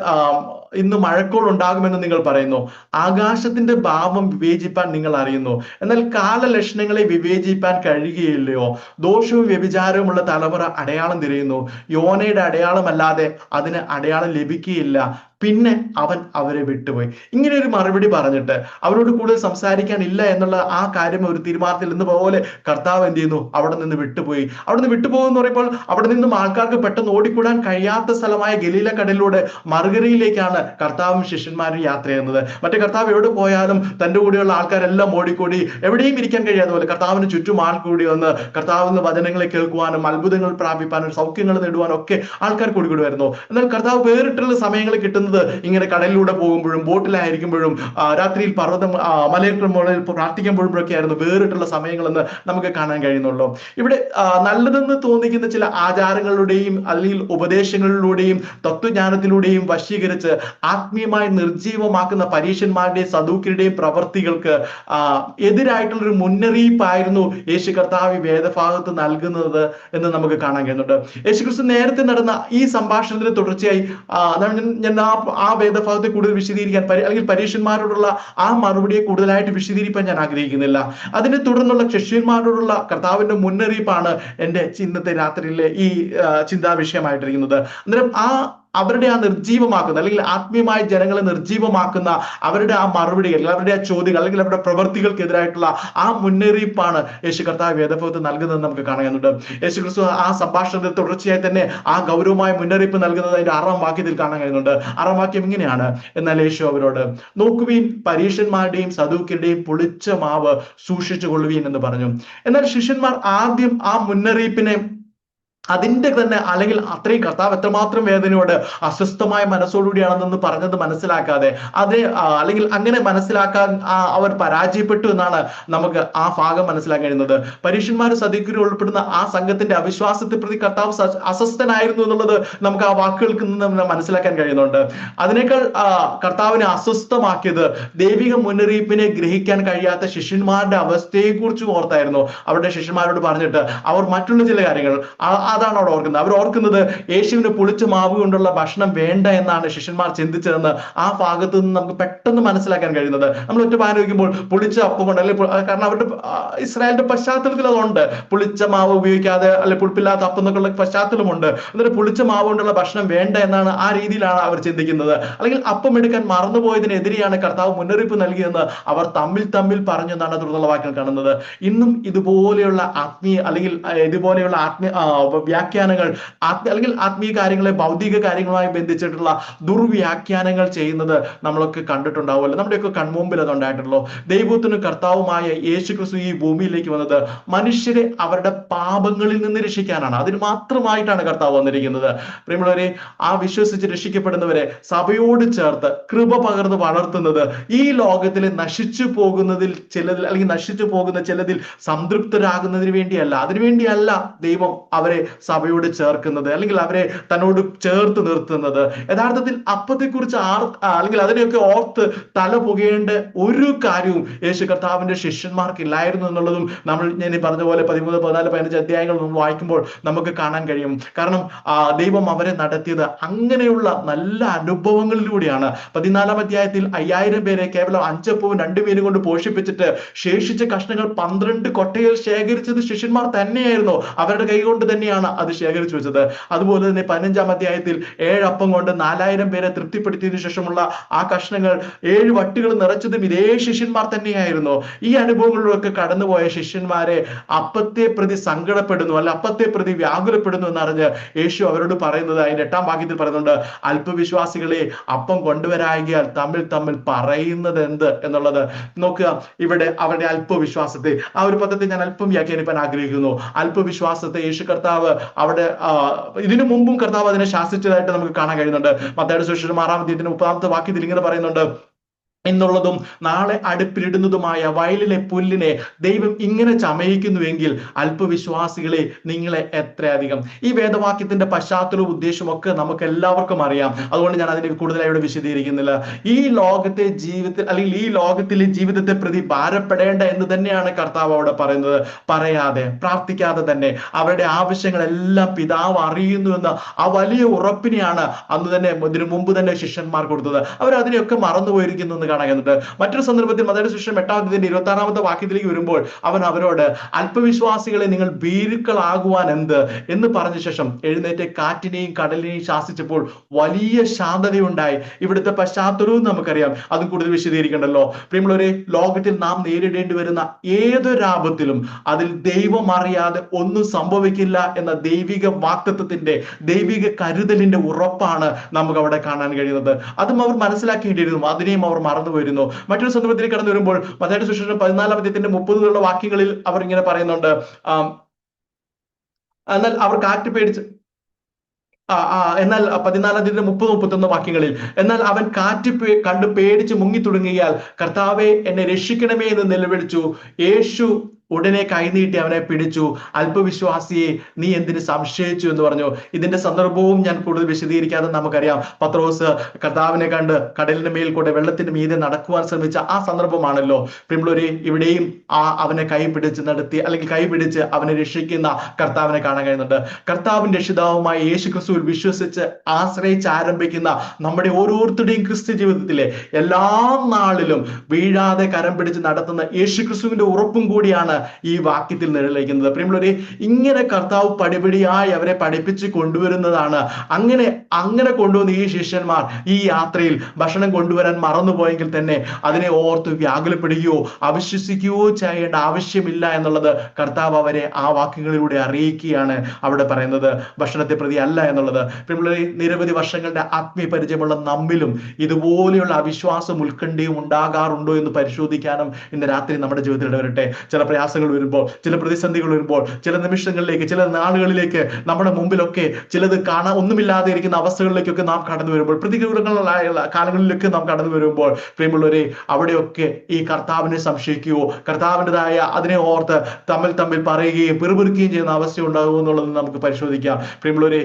ഇന്ന് മഴക്കോൾ ഉണ്ടാകുമെന്ന് നിങ്ങൾ പറയുന്നു. ആകാശത്തിന്റെ ഭാവം വിവേചിപ്പാൻ നിങ്ങൾ അറിയുന്നു. എന്നാൽ കാലലക്ഷണങ്ങളെ വിവേചിപ്പാൻ കഴിയുകയില്ലയോ? ദോഷവും വ്യഭിചാരവുമുള്ള തലമുറ അടയാളം തിരയുന്നു. യോനയുടെ അടയാളമല്ലാതെ അതിന് അടയാളം ലഭിക്കുകയില്ല. പിന്നെ അവൻ അവരെ വിട്ടുപോയി. ഇങ്ങനെ ഒരു മറുപടി പറഞ്ഞിട്ട് അവരോട് കൂടുതൽ സംസാരിക്കാനില്ല എന്നുള്ള ആ കാര്യം ഒരു തീരുമാനത്തിൽ നിന്ന് പോലെ കർത്താവ് എന്ത് ചെയ്യുന്നു? അവിടെ നിന്ന് വിട്ടുപോയി. അവിടെ നിന്ന് വിട്ടുപോകുമെന്ന് പറയുമ്പോൾ അവിടെ നിന്നും ആൾക്കാർക്ക് പെട്ടെന്ന് ഓടിക്കൂടാൻ കഴിയാത്ത സ്ഥലമായ ഗലീല കടലിലൂടെ മറുകരയിലേക്കാണ് കർത്താവും ശിഷ്യന്മാരും യാത്ര ചെയ്യുന്നത്. മറ്റേ കർത്താവ് എവിടെ പോയാലും തന്റെ കൂടെയുള്ള ആൾക്കാരെല്ലാം ഓടിക്കൂടി എവിടെയും ഇരിക്കാൻ കഴിയാതെ പോലെ കർത്താവിന് ചുറ്റും ആൾ കൂടി വന്ന് കർത്താവിന് വചനങ്ങളെ കേൾക്കുവാനും അത്ഭുതങ്ങൾ പ്രാപിപ്പാനും സൗഖ്യങ്ങൾ നേടുവാനും ഒക്കെ ആൾക്കാർ കൂടി വരുന്നു എന്നാൽ കർത്താവ് വേറിട്ടുള്ള സമയങ്ങൾ കിട്ടുന്നത് ഇങ്ങനെ കടലിലൂടെ പോകുമ്പോഴും ബോട്ടിലായിരിക്കുമ്പോഴും രാത്രിയിൽ പർവതം മലയുടെ മുകളിൽ പ്രാർത്ഥിക്കുമ്പോഴൊക്കെ ആയിരുന്നു വേറിട്ടുള്ള സമയങ്ങളെന്ന് നമുക്ക് കാണാൻ കഴിയുന്നുള്ളൂ. ഇവിടെ നല്ലതെന്ന് തോന്നിക്കുന്ന ചില ആചാരങ്ങളുടെയും അല്ലെങ്കിൽ ഉപദേശങ്ങളിലൂടെയും തത്വജ്ഞാനത്തിലൂടെയും വശീകരിച്ച് ആത്മീയമായി നിർജീവമാക്കുന്ന പരീക്ഷന്മാരുടെയും സദൂക്കിയുടെയും പ്രവർത്തികൾക്ക് എതിരായിട്ടുള്ള ഒരു മുന്നറിയിപ്പായിരുന്നു യേശു കർത്താവ് വേദഭാഗത്ത് നൽകുന്നത് എന്ന് നമുക്ക് കാണാൻ കഴിയുന്നുണ്ട്. യേശു ക്രിസ്തു നേരത്തെ നടന്ന ഈ സംഭാഷണത്തിന് തുടർച്ചയായി ഞാൻ ആ ആ വേദഭാഗത്തെ കൂടുതൽ വിശദീകരിക്കാൻ അല്ലെങ്കിൽ പരീക്ഷന്മാരോടുള്ള ആ മറുപടിയെ കൂടുതലായിട്ട് വിശദീകരിക്കാൻ ഞാൻ ആഗ്രഹിക്കുന്നില്ല. അതിനെ തുടർന്നുള്ള ശിഷ്യന്മാരോടുള്ള കർത്താവിന്റെ മുന്നറിയിപ്പാണ് എന്റെ ഇന്നത്തെ രാത്രിയിലെ ഈ ചിന്താ വിഷയമായിട്ടിരിക്കുന്നത് അന്നേരം ആ അവരുടെ ആ നിർജീവമാക്കുന്ന അല്ലെങ്കിൽ ആത്മീയമായ ജനങ്ങളെ നിർജീവമാക്കുന്ന അവരുടെ ആ മറുപടികൾ അല്ലെങ്കിൽ അവരുടെ ആ ചോദ്യങ്ങൾ അല്ലെങ്കിൽ അവരുടെ പ്രവൃത്തികൾക്കെതിരായിട്ടുള്ള ആ മുന്നറിയിപ്പാണ് യേശു കർത്താവ് വേദഭവത്ത് നൽകുന്നത് നമുക്ക് കാണാനുണ്ട് യേശു ക്രിസ്തു ആ സംഭാഷണത്തിൽ തുടർച്ചയായി തന്നെ ആ ഗൗരവമായ മുന്നറിയിപ്പ് നൽകുന്നത് അതിന്റെ ആറാം വാക്യത്തിൽ കാണാൻ കഴിയുന്നുണ്ട്. ആറാം വാക്യം ഇങ്ങനെയാണ്. എന്നാൽ യേശു അവരോട് നോക്കുവീൻ പരീക്ഷന്മാരുടെയും സദൂക്കിന്റെയും പൊളിച്ച മാവ് സൂക്ഷിച്ചു കൊള്ളുവീൻ എന്ന് പറഞ്ഞു. എന്നാൽ ശിഷ്യന്മാർ ആദ്യം ആ മുന്നറിയിപ്പിനെ അതിന്റെ തന്നെ അല്ലെങ്കിൽ അത്രയും കർത്താവ് എത്രമാത്രം വേദനയോട് അസ്വസ്ഥമായ മനസ്സോടുകൂടിയാണെന്ന് പറഞ്ഞത് മനസ്സിലാക്കാതെ അത് അല്ലെങ്കിൽ അങ്ങനെ മനസ്സിലാക്കാൻ അവർ പരാജയപ്പെട്ടു എന്നാണ് നമുക്ക് ആ ഭാഗം മനസ്സിലാക്കാൻ കഴിയുന്നത്. പരീക്ഷന്മാർ സദിക്കുരു ഉൾപ്പെടുന്ന ആ സംഘത്തിന്റെ അവിശ്വാസത്തെ പ്രതി കർത്താവ് അസ്വസ്ഥനായിരുന്നു എന്നുള്ളത് നമുക്ക് ആ വാക്കുകൾക്ക് നിന്ന് മനസ്സിലാക്കാൻ കഴിയുന്നുണ്ട്. അതിനേക്കാൾ കർത്താവിനെ അസ്വസ്ഥമാക്കിയത് ദൈവിക മുന്നറിയിപ്പിനെ ഗ്രഹിക്കാൻ കഴിയാത്ത ശിഷ്യന്മാരുടെ അവസ്ഥയെ കുറിച്ച് ഓർത്തായിരുന്നു. അവരുടെ ശിഷ്യന്മാരോട് പറഞ്ഞിട്ട് അവർ മറ്റുള്ള ചില കാര്യങ്ങൾ അതാണ് അവിടെ ഓർക്കുന്നത്? അവർ ഓർക്കുന്നത് യേശുവിന് പുളിച്ച മാവ് കൊണ്ടുള്ള ഭക്ഷണം വേണ്ട എന്നാണ് ശിഷ്യന്മാർ ചിന്തിച്ചതെന്ന് ആ ഭാഗത്ത് നിന്ന് നമുക്ക് പെട്ടെന്ന് മനസ്സിലാക്കാൻ കഴിയുന്നത്. നമ്മൾ ഒറ്റ ആലോചിക്കുമ്പോൾ പുളിച്ച അപ്പം കൊണ്ട് അല്ലെ കാരണം അവരുടെ ഇസ്രായേലിന്റെ പശ്ചാത്തലത്തിൽ അതുണ്ട്. പുളിച്ച മാവ് ഉപയോഗിക്കാതെ അല്ലെ പുളിപ്പില്ലാത്ത അപ്പം എന്നൊക്കെയുള്ള പശ്ചാത്തലമുണ്ട് എന്നിട്ട് പുളിച്ച മാവ് കൊണ്ടുള്ള ഭക്ഷണം വേണ്ട എന്നാണ് ആ രീതിയിലാണ് അവർ ചിന്തിക്കുന്നത്. അല്ലെങ്കിൽ അപ്പം എടുക്കാൻ മറന്നുപോയതിനെതിരെയാണ് കർത്താവ് മുന്നറിയിപ്പ് നൽകിയെന്ന് അവർ തമ്മിൽ തമ്മിൽ പറഞ്ഞു എന്നാണ് തുടർന്നുള്ള വാക്യങ്ങൾ കാണുന്നത്. ഇന്നും ഇതുപോലെയുള്ള ആത്മീയ അല്ലെങ്കിൽ ഇതുപോലെയുള്ള ആത്മീയ വ്യാഖ്യാനങ്ങൾ അല്ലെങ്കിൽ ആത്മീയ കാര്യങ്ങളെ ഭൗതിക കാര്യങ്ങളുമായി ബന്ധിച്ചിട്ടുള്ള ദുർവ്യാഖ്യാനങ്ങൾ ചെയ്യുന്നത് നമ്മളൊക്കെ കണ്ടിട്ടുണ്ടാവുമല്ലോ. നമ്മുടെയൊക്കെ കൺമുമ്പിൽ അത് ഉണ്ടായിട്ടുള്ളൂ ദൈവത്തിനും കർത്താവുമായ യേശു ക്രിസ്തു ഈ ഭൂമിയിലേക്ക് വന്നത് മനുഷ്യരെ അവരുടെ പാപങ്ങളിൽ നിന്ന് രക്ഷിക്കാനാണ്. അതിന് മാത്രമായിട്ടാണ് കർത്താവ് വന്നിരിക്കുന്നത്. പ്രിയമുള്ളവരെ ആ വിശ്വസിച്ച് രക്ഷിക്കപ്പെടുന്നവരെ സഭയോട് ചേർത്ത് കൃപ പകർന്ന് വളർത്തുന്നത് ഈ ലോകത്തിൽ നശിച്ചു പോകുന്നതിൽ ചിലതിൽ അല്ലെങ്കിൽ നശിച്ചു പോകുന്ന ചിലതിൽ സംതൃപ്തരാകുന്നതിന് വേണ്ടിയല്ല. അതിനുവേണ്ടിയല്ല ദൈവം അവരെ സഭയോട് ചേർക്കുന്നത് അല്ലെങ്കിൽ അവരെ തന്നോട് ചേർത്ത് നിർത്തുന്നത്. യഥാർത്ഥത്തിൽ അപ്പത്തെക്കുറിച്ച് ആർ അല്ലെങ്കിൽ അതിനെയൊക്കെ ഓർത്ത് തല പുകയേണ്ട ഒരു കാര്യവും യേശു കർത്താവിന്റെ ശിഷ്യന്മാർക്ക് ഇല്ലായിരുന്നു എന്നുള്ളതും നമ്മൾ ഞാൻ പറഞ്ഞ പോലെ പതിമൂന്ന് പതിനാല് പതിനഞ്ച് അധ്യായങ്ങൾ നമ്മൾ വായിക്കുമ്പോൾ നമുക്ക് കാണാൻ കഴിയും. കാരണം ദൈവം അവരെ നടത്തിയത് അങ്ങനെയുള്ള നല്ല അനുഭവങ്ങളിലൂടെയാണ്. പതിനാലാം അധ്യായത്തിൽ അയ്യായിരം പേരെ കേവലം അഞ്ചപ്പവും രണ്ടുപേരും കൊണ്ട് പോഷിപ്പിച്ചിട്ട് ശേഷിച്ച കഷ്ണങ്ങൾ പന്ത്രണ്ട് കൊട്ടയിൽ ശേഖരിച്ചത് ശിഷ്യന്മാർ തന്നെയായിരുന്നു. അവരുടെ കൈ കൊണ്ട് തന്നെയാണ് അത് ശേഖരിച്ചു വെച്ചത്? അതുപോലെ തന്നെ പതിനഞ്ചാം അധ്യായത്തിൽ ഏഴപ്പം കൊണ്ട് നാലായിരം പേരെ തൃപ്തിപ്പെടുത്തിയതിനു ശേഷമുള്ള ആ കഷ്ണങ്ങൾ ഏഴ് വട്ടികൾ നിറച്ചതും ഇതേ ശിഷ്യന്മാർ തന്നെയായിരുന്നു. ഈ അനുഭവങ്ങളിലൊക്കെ കടന്നുപോയ ശിഷ്യന്മാരെ അപ്പത്തെ പ്രതി സങ്കടപ്പെടുന്നു അല്ല അപ്പത്തെ പ്രതി വ്യാകുലപ്പെടുന്നു എന്നറിഞ്ഞ് യേശു അവരോട് പറയുന്നത് അതിന്റെ എട്ടാം വാക്യത്തിൽ പറയുന്നുണ്ട് അല്പവിശ്വാസികളെ അപ്പം കൊണ്ടുവരാകിയാൽ തമ്മിൽ തമ്മിൽ പറയുന്നത് എന്ത്? എന്നുള്ളത്. നോക്കുക ഇവിടെ അവരുടെ അല്പവിശ്വാസത്തെ ആ ഒരു പദത്തെ ഞാൻ അല്പം വ്യാഖ്യാനിപ്പാൻ ആഗ്രഹിക്കുന്നു. അല്പവിശ്വാസത്തെ യേശു കർത്താവ് അവിടെ ഇതിനു മുമ്പും കർത്താവ് അതിനെ ശാസിച്ചതായിട്ട് നമുക്ക് കാണാൻ കഴിയുന്നുണ്ട്. മത്തയുടെ സുശേഷം ആറാം അധ്യയത്തിന് മുപ്പതാമത്തെ വാക്യത്തിൽ ഇങ്ങനെ പറയുന്നുണ്ട് എന്നുള്ളതും നാളെ അടുപ്പിലിടുന്നതുമായ വയലിലെ പുല്ലിനെ ദൈവം ഇങ്ങനെ ചമയിക്കുന്നുവെങ്കിൽ അല്പവിശ്വാസികളെ നിങ്ങളെ എത്രയധികം. ഈ വേദവാക്യത്തിന്റെ പശ്ചാത്തലവും ഉദ്ദേശമൊക്കെ നമുക്ക് എല്ലാവർക്കും അറിയാം. അതുകൊണ്ട് ഞാൻ അതിനെ കൂടുതലായി ഇവിടെ വിശദീകരിക്കുന്നില്ല. ഈ ലോകത്തെ ജീവിതത്തിൽ അല്ലെങ്കിൽ ഈ ലോകത്തിലെ ജീവിതത്തെ പ്രതി ഭാരപ്പെടേണ്ട എന്ന് തന്നെയാണ് കർത്താവ് അവിടെ പറയുന്നത്. പറയാതെ പ്രാർത്ഥിക്കാതെ തന്നെ അവരുടെ ആവശ്യങ്ങളെല്ലാം പിതാവ് അറിയുന്നു എന്ന ആ വലിയ ഉറപ്പിനെയാണ് അന്ന് തന്നെ ഇതിനു മുമ്പ് തന്നെ ശിഷ്യന്മാർ കൊടുത്തത്. അവർ അതിനെയൊക്കെ മറന്നുപോയിരിക്കുന്നു എന്ന് കാണുന്നുണ്ട് മറ്റൊരു സന്ദർഭത്തിൽ മതയുടെ ശിക്ഷൻ എട്ടാം അധ്യയത്തിന്റെ ഇരുപത്തി ആറാമത്തെ വാക്യത്തിലേക്ക് വരുമ്പോൾ അവൻ അവരോട് അല്പവിശ്വാസികളെ നിങ്ങൾ ഭീരുക്കളാകുവാൻ എന്ത്? എന്ന് പറഞ്ഞ ശേഷം എഴുന്നേറ്റ് കാറ്റിനെയും കടലിനെയും ശാസിച്ചപ്പോൾ വലിയ ശാന്തതയുണ്ടായി. ഇവിടുത്തെ പശ്ചാത്തലവും നമുക്കറിയാം. അതും കൂടുതൽ വിശദീകരിക്കണ്ടല്ലോ. പ്രിയമുള്ളവരെ ലോകത്തിൽ നാം നേരിടേണ്ടി വരുന്ന ഏതൊരാപത്തിലും അതിൽ ദൈവം അറിയാതെ ഒന്നും സംഭവിക്കില്ല എന്ന ദൈവിക വാക്തത്വത്തിന്റെ ദൈവിക കരുതലിന്റെ ഉറപ്പാണ് നമുക്ക് അവിടെ കാണാൻ കഴിയുന്നത്. അതും അവർ മനസ്സിലാക്കേണ്ടിയിരുന്നു. അതിനെയും അവർ വരുന്നു മറ്റൊരു സന്ദർഭത്തിൽ കടന്നു വരുമ്പോൾ മതയുടെ സുശേഷം പതിനാലാം അധ്യയത്തിന്റെ മുപ്പതിലുള്ള വാക്യങ്ങളിൽ അവർ ഇങ്ങനെ പറയുന്നുണ്ട്. എന്നാൽ അവർ കാറ്റ് പേടിച്ച് എന്നാൽ പതിനാലാം തീയതി മുപ്പത് മുപ്പത്തൊന്ന് വാക്യങ്ങളിൽ എന്നാൽ അവൻ കാറ്റ് കണ്ട് പേടിച്ച് മുങ്ങി തുടങ്ങിയാൽ കർത്താവെ എന്നെ രക്ഷിക്കണമേ എന്ന് നിലവിളിച്ചു. യേശു ഉടനെ കൈനീട്ടി അവനെ പിടിച്ചു. അല്പവിശ്വാസിയെ നീ എന്തിന് സംശയിച്ചു എന്ന് പറഞ്ഞു. ഇതിന്റെ സന്ദർഭവും ഞാൻ കൂടുതൽ വിശദീകരിക്കാതെ നമുക്കറിയാം. പത്രോസ് കർത്താവിനെ കണ്ട് കടലിന്റെ മേൽ കൂടെ വെള്ളത്തിന്റെ മീതെ നടക്കുവാൻ ശ്രമിച്ച ആ സന്ദർഭമാണല്ലോ. പിമ്പളൂര് ഇവിടെയും ആ അവനെ കൈ പിടിച്ച് നടത്തി അല്ലെങ്കിൽ കൈ പിടിച്ച് അവനെ രക്ഷിക്കുന്ന കർത്താവിനെ കാണാൻ കഴിയുന്നുണ്ട്. കർത്താവിന്റെ രക്ഷിതാവുമായി യേശു ക്രിസ്തുവിൽ വിശ്വസിച്ച് ആശ്രയിച്ച് ആരംഭിക്കുന്ന നമ്മുടെ ഓരോരുത്തരുടെയും ക്രിസ്ത്യ ജീവിതത്തിലെ എല്ലാ നാളിലും വീഴാതെ കരം പിടിച്ച് നടത്തുന്ന യേശു ക്രിസ്തുവിന്റെ ഉറപ്പും കൂടിയാണ് ഈ വാക്യത്തിൽ നിഴലിക്കുന്നത് പ്രിയമുള്ളവരെ ഇങ്ങനെ കർത്താവ് പടിപടിയായി അവരെ പഠിപ്പിച്ച് കൊണ്ടുവരുന്നതാണ്. അങ്ങനെ അങ്ങനെ കൊണ്ടുവന്ന ഈ ശിഷ്യന്മാർ ഈ യാത്രയിൽ ഭക്ഷണം കൊണ്ടുവരാൻ മറന്നുപോയെങ്കിൽ തന്നെ അതിനെ ഓർത്ത് വ്യാകുലപ്പെടുകയോ അവിശ്വസിക്കുകയോ ചെയ്യേണ്ട ആവശ്യമില്ല എന്നുള്ളത് കർത്താവ് അവരെ ആ വാക്യങ്ങളിലൂടെ അറിയിക്കുകയാണ് അവിടെ പറയുന്നത്. ഭക്ഷണത്തെ പ്രതി അല്ല എന്നുള്ളത്. പ്രിയമുള്ളവരെ നിരവധി വർഷങ്ങളുടെ ആത്മീയ പരിചയമുള്ള നമ്മിലും ഇതുപോലെയുള്ള അവിശ്വാസം ഉത്കണ്ഠയും ഉണ്ടാകാറുണ്ടോ എന്ന് പരിശോധിക്കാനും ഇന്ന് രാത്രി നമ്മുടെ ജീവിതത്തിൽ ഇടവരട്ടെ ചില പ്രയാസങ്ങൾ വരുമ്പോൾ ചില പ്രതിസന്ധികൾ വരുമ്പോൾ ചില നിമിഷങ്ങളിലേക്ക് ചില നാളുകളിലേക്ക് നമ്മുടെ മുമ്പിലൊക്കെ ചിലത് കാണാൻ ഒന്നുമില്ലാതെ ഇരിക്കുന്ന അവസ്ഥകളിലേക്കൊക്കെ നാം കടന്നു വരുമ്പോൾ പ്രതികൂലങ്ങളായ കാലങ്ങളിലൊക്കെ നാം കടന്നു വരുമ്പോൾ പ്രിയമുള്ളവരെ അവിടെയൊക്കെ ഈ കർത്താവിനെ സംശയിക്കുകയോ കർത്താവിന്റെതായ അതിനെ ഓർത്ത് തമ്മിൽ തമ്മിൽ പറയുകയും പിറുപിറുക്കുകയും ചെയ്യുന്ന അവസ്ഥ ഉണ്ടാകുമോ എന്നുള്ളത് നമുക്ക് പരിശോധിക്കാം. പ്രിയമുള്ളവരെ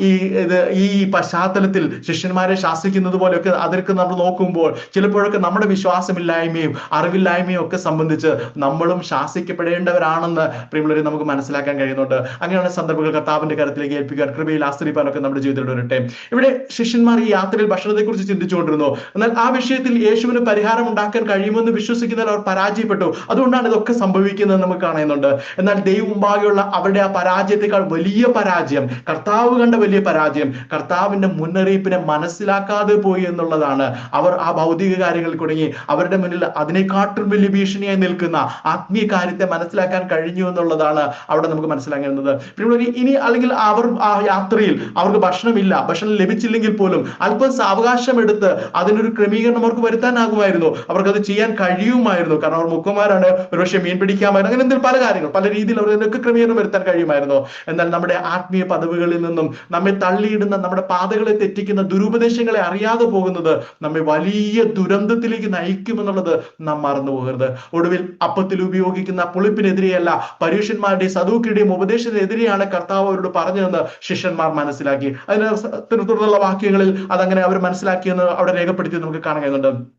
ഈ ഇത് ഈ പശ്ചാത്തലത്തിൽ ശിഷ്യന്മാരെ ശാസിക്കുന്നത് പോലെയൊക്കെ അതൊക്കെ നമ്മൾ നോക്കുമ്പോൾ ചിലപ്പോഴൊക്കെ നമ്മുടെ വിശ്വാസമില്ലായ്മയും അറിവില്ലായ്മയും ഒക്കെ സംബന്ധിച്ച് നമ്മളും ശാസിക്കപ്പെടേണ്ടവരാണെന്ന് പ്രിയമുള്ളവരെ നമുക്ക് മനസ്സിലാക്കാൻ കഴിയുന്നുണ്ട്. അങ്ങനെയുള്ള സന്ദർഭങ്ങൾ കർത്താവിന്റെ കരത്തിലേക്ക് ഏൽപ്പിക്കാൻ കൃപയിൽ ആശ്രയിപ്പാനൊക്കെ നമ്മുടെ ജീവിതത്തിൽ വരട്ടെ. ഇവിടെ ശിഷ്യന്മാർ ഈ യാത്രയിൽ ഭക്ഷണത്തെക്കുറിച്ച് ചിന്തിച്ചുകൊണ്ടിരുന്നു. എന്നാൽ ആ വിഷയത്തിൽ യേശുവിന് പരിഹാരം ഉണ്ടാക്കാൻ കഴിയുമെന്ന് വിശ്വസിക്കുന്നതിൽ അവർ പരാജയപ്പെട്ടു. അതുകൊണ്ടാണ് ഇതൊക്കെ സംഭവിക്കുന്നത് നമുക്ക് കാണുന്നുണ്ട്. എന്നാൽ ദൈവം മുമ്പാകെയുള്ള അവരുടെ ആ പരാജയത്തെക്കാൾ വലിയ പരാജയം കർത്താവ് കണ്ട വലിയ പരാജയം കർത്താവിന്റെ മുന്നറിയിപ്പിനെ മനസ്സിലാക്കാതെ പോയി എന്നുള്ളതാണ്. അവർ ആ ഭൗതിക കാര്യങ്ങളിൽ തുടങ്ങി അവരുടെ മുന്നിൽ അതിനെക്കാട്ടും വലിയ ഭീഷണിയായി നിൽക്കുന്ന ആത്മീയ കാര്യത്തെ മനസ്സിലാക്കാൻ കഴിഞ്ഞു എന്നുള്ളതാണ് അവിടെ നമുക്ക് മനസ്സിലാക്കുന്നത് പിന്നെ ഇനി അല്ലെങ്കിൽ അവർ ആ യാത്രയിൽ അവർക്ക് ഭക്ഷണമില്ല ഭക്ഷണം ലഭിച്ചില്ലെങ്കിൽ പോലും അല്പം സാവകാശം എടുത്ത് അതിനൊരു ക്രമീകരണം അവർക്ക് വരുത്താനാകുമായിരുന്നു. അവർക്ക് അത് ചെയ്യാൻ കഴിയുമായിരുന്നു. കാരണം അവർ മുക്കുമാരാണ് ഒരുപക്ഷെ മീൻ പിടിക്കാമായിരുന്നു അങ്ങനെ എന്തെങ്കിലും പല കാര്യങ്ങൾ പല രീതിയിൽ അവർ ഇതിനൊക്കെ ക്രമീകരണം വരുത്താൻ കഴിയുമായിരുന്നു. എന്നാൽ നമ്മുടെ ആത്മീയ പദവികളിൽ നിന്നും നമ്മെ തള്ളിയിടുന്ന നമ്മുടെ പാതകളെ തെറ്റിക്കുന്ന ദുരുപദേശങ്ങളെ അറിയാതെ പോകുന്നത് നമ്മെ വലിയ ദുരന്തത്തിലേക്ക് നയിക്കുമെന്നുള്ളത് നാം മറന്നു പോകരുത് ഒടുവിൽ അപ്പത്തിൽ ഉപയോഗിക്കുന്ന പുളിപ്പിനെതിരെയല്ല പരീക്ഷന്മാരുടെയും സദൂക്കിയുടെയും ഉപദേശത്തിനെതിരെയാണ് കർത്താവ് അവരോട് പറഞ്ഞതെന്ന് ശിഷ്യന്മാർ മനസ്സിലാക്കി. അതിന് തുടർന്നുള്ള വാക്യങ്ങളിൽ അതങ്ങനെ അവർ മനസ്സിലാക്കിയെന്ന് അവിടെ രേഖപ്പെടുത്തി നമുക്ക് കാണാൻ കഴിയുന്നുണ്ട്.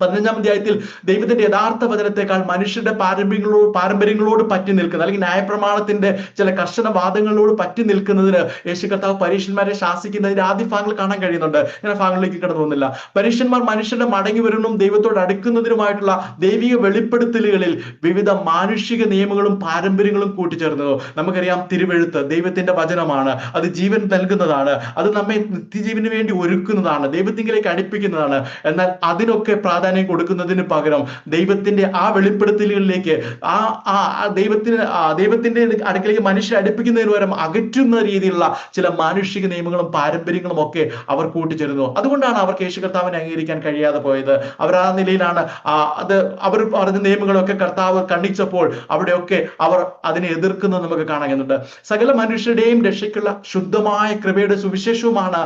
പതിനഞ്ചാം അധ്യായത്തിൽ ദൈവത്തിന്റെ യഥാർത്ഥ വചനത്തെക്കാൾ മനുഷ്യരുടെ പാരമ്പര്യങ്ങളോട് പാരമ്പര്യങ്ങളോട് പറ്റി നിൽക്കുന്ന അല്ലെങ്കിൽ ന്യായപ്രമാണത്തിന്റെ ചില കർശന വാദങ്ങളോട് പറ്റി നിൽക്കുന്നതിന് യേശു കർത്താവ് പരീക്ഷന്മാരെ ശാസിക്കുന്നതിന്റെ ആദ്യ ഭാഗങ്ങൾ കാണാൻ കഴിയുന്നുണ്ട്. ഞാൻ ഭാഗങ്ങളിലേക്ക് കടന്നു പോകുന്നില്ല. പരീക്ഷന്മാർ മനുഷ്യരുടെ മടങ്ങി വരുന്നതും ദൈവത്തോട് അടുക്കുന്നതിനുമായിട്ടുള്ള ദൈവിക വെളിപ്പെടുത്തലുകളിൽ വിവിധ മാനുഷിക നിയമങ്ങളും പാരമ്പര്യങ്ങളും കൂട്ടിച്ചേർന്നു നമുക്കറിയാം തിരുവെഴുത്ത് ദൈവത്തിന്റെ വചനമാണ്. അത് ജീവൻ നൽകുന്നതാണ്. അത് നമ്മെ നിത്യജീവന് വേണ്ടി ഒരുക്കുന്നതാണ്. ദൈവത്തിങ്കിലേക്ക് അടുപ്പിക്കുന്നതാണ്. എന്നാൽ അതിനൊക്കെ പ്രാധാന്യം കൊടുക്കുന്നതിന് പകരം ദൈവത്തിന്റെ ആ വെളിപ്പെടുത്തലുകളിലേക്ക് ആ ആ ദൈവത്തിന് ദൈവത്തിന്റെ അടുക്കലേക്ക് മനുഷ്യരെ അടുപ്പിക്കുന്നതിന് പകരം അകറ്റുന്ന രീതിയിലുള്ള ചില മാനുഷിക നിയമങ്ങളും പാരമ്പര്യങ്ങളും ഒക്കെ അവർ കൂട്ടിച്ചേരുന്നു. അതുകൊണ്ടാണ് അവർക്ക് യേശു കർത്താവിനെ അംഗീകരിക്കാൻ കഴിയാതെ പോയത്. അവർ ആ നിലയിലാണ് അത് അവർ പറഞ്ഞ നിയമങ്ങളൊക്കെ കർത്താവ് കണ്ണിച്ചപ്പോൾ അവിടെയൊക്കെ അവർ അതിനെ എതിർക്കുന്നത് നമുക്ക് കാണാനുണ്ട് സകല മനുഷ്യരുടെയും രക്ഷയ്ക്കുള്ള ശുദ്ധമായ കൃപയുടെ സുവിശേഷവുമാണ്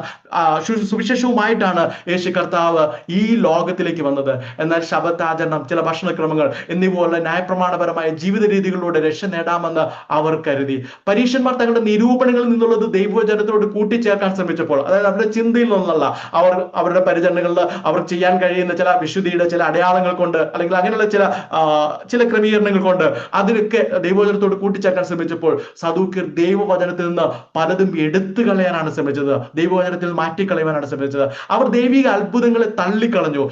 സുവിശേഷവുമായിട്ടാണ് യേശു കർത്താവ് ഈ ലോകത്തിലേക്ക് വന്നത്. എന്നാൽ ശബത്താചരണം ചില ഭക്ഷണക്രമങ്ങൾ എന്നിവയുള്ള ന്യായപ്രമാണപരമായ ജീവിത രീതികളിലൂടെ രക്ഷ നേടാമെന്ന് അവർ കരുതി. പരീക്ഷന്മാർ തങ്ങളുടെ നിരൂപണങ്ങളിൽ നിന്നുള്ളത് ദൈവചനത്തോട് കൂട്ടിച്ചേർക്കാൻ ശ്രമിച്ചപ്പോൾ അതായത് അവരുടെ ചിന്തയിൽ നിന്നുള്ള അവർ അവരുടെ പരിചരണങ്ങളിൽ അവർ ചെയ്യാൻ കഴിയുന്ന ചില വിശുദ്ധിയുടെ ചില അടയാളങ്ങൾ കൊണ്ട് അല്ലെങ്കിൽ അങ്ങനെയുള്ള ചില ചില ക്രമീകരണങ്ങൾ കൊണ്ട് അതിനൊക്കെ ദൈവവചനത്തോട് കൂട്ടിച്ചേർക്കാൻ ശ്രമിച്ചപ്പോൾ സദൂക്കിർ ദൈവവചനത്തിൽ നിന്ന് പലതും എടുത്തു കളയാനാണ് ശ്രമിച്ചത്. ദൈവവചനത്തിൽ മാറ്റിക്കളയാനാണ് ശ്രമിച്ചത്. അവർ ദൈവിക അത്ഭുതങ്ങളെ തള്ളിക്കളഞ്ഞു.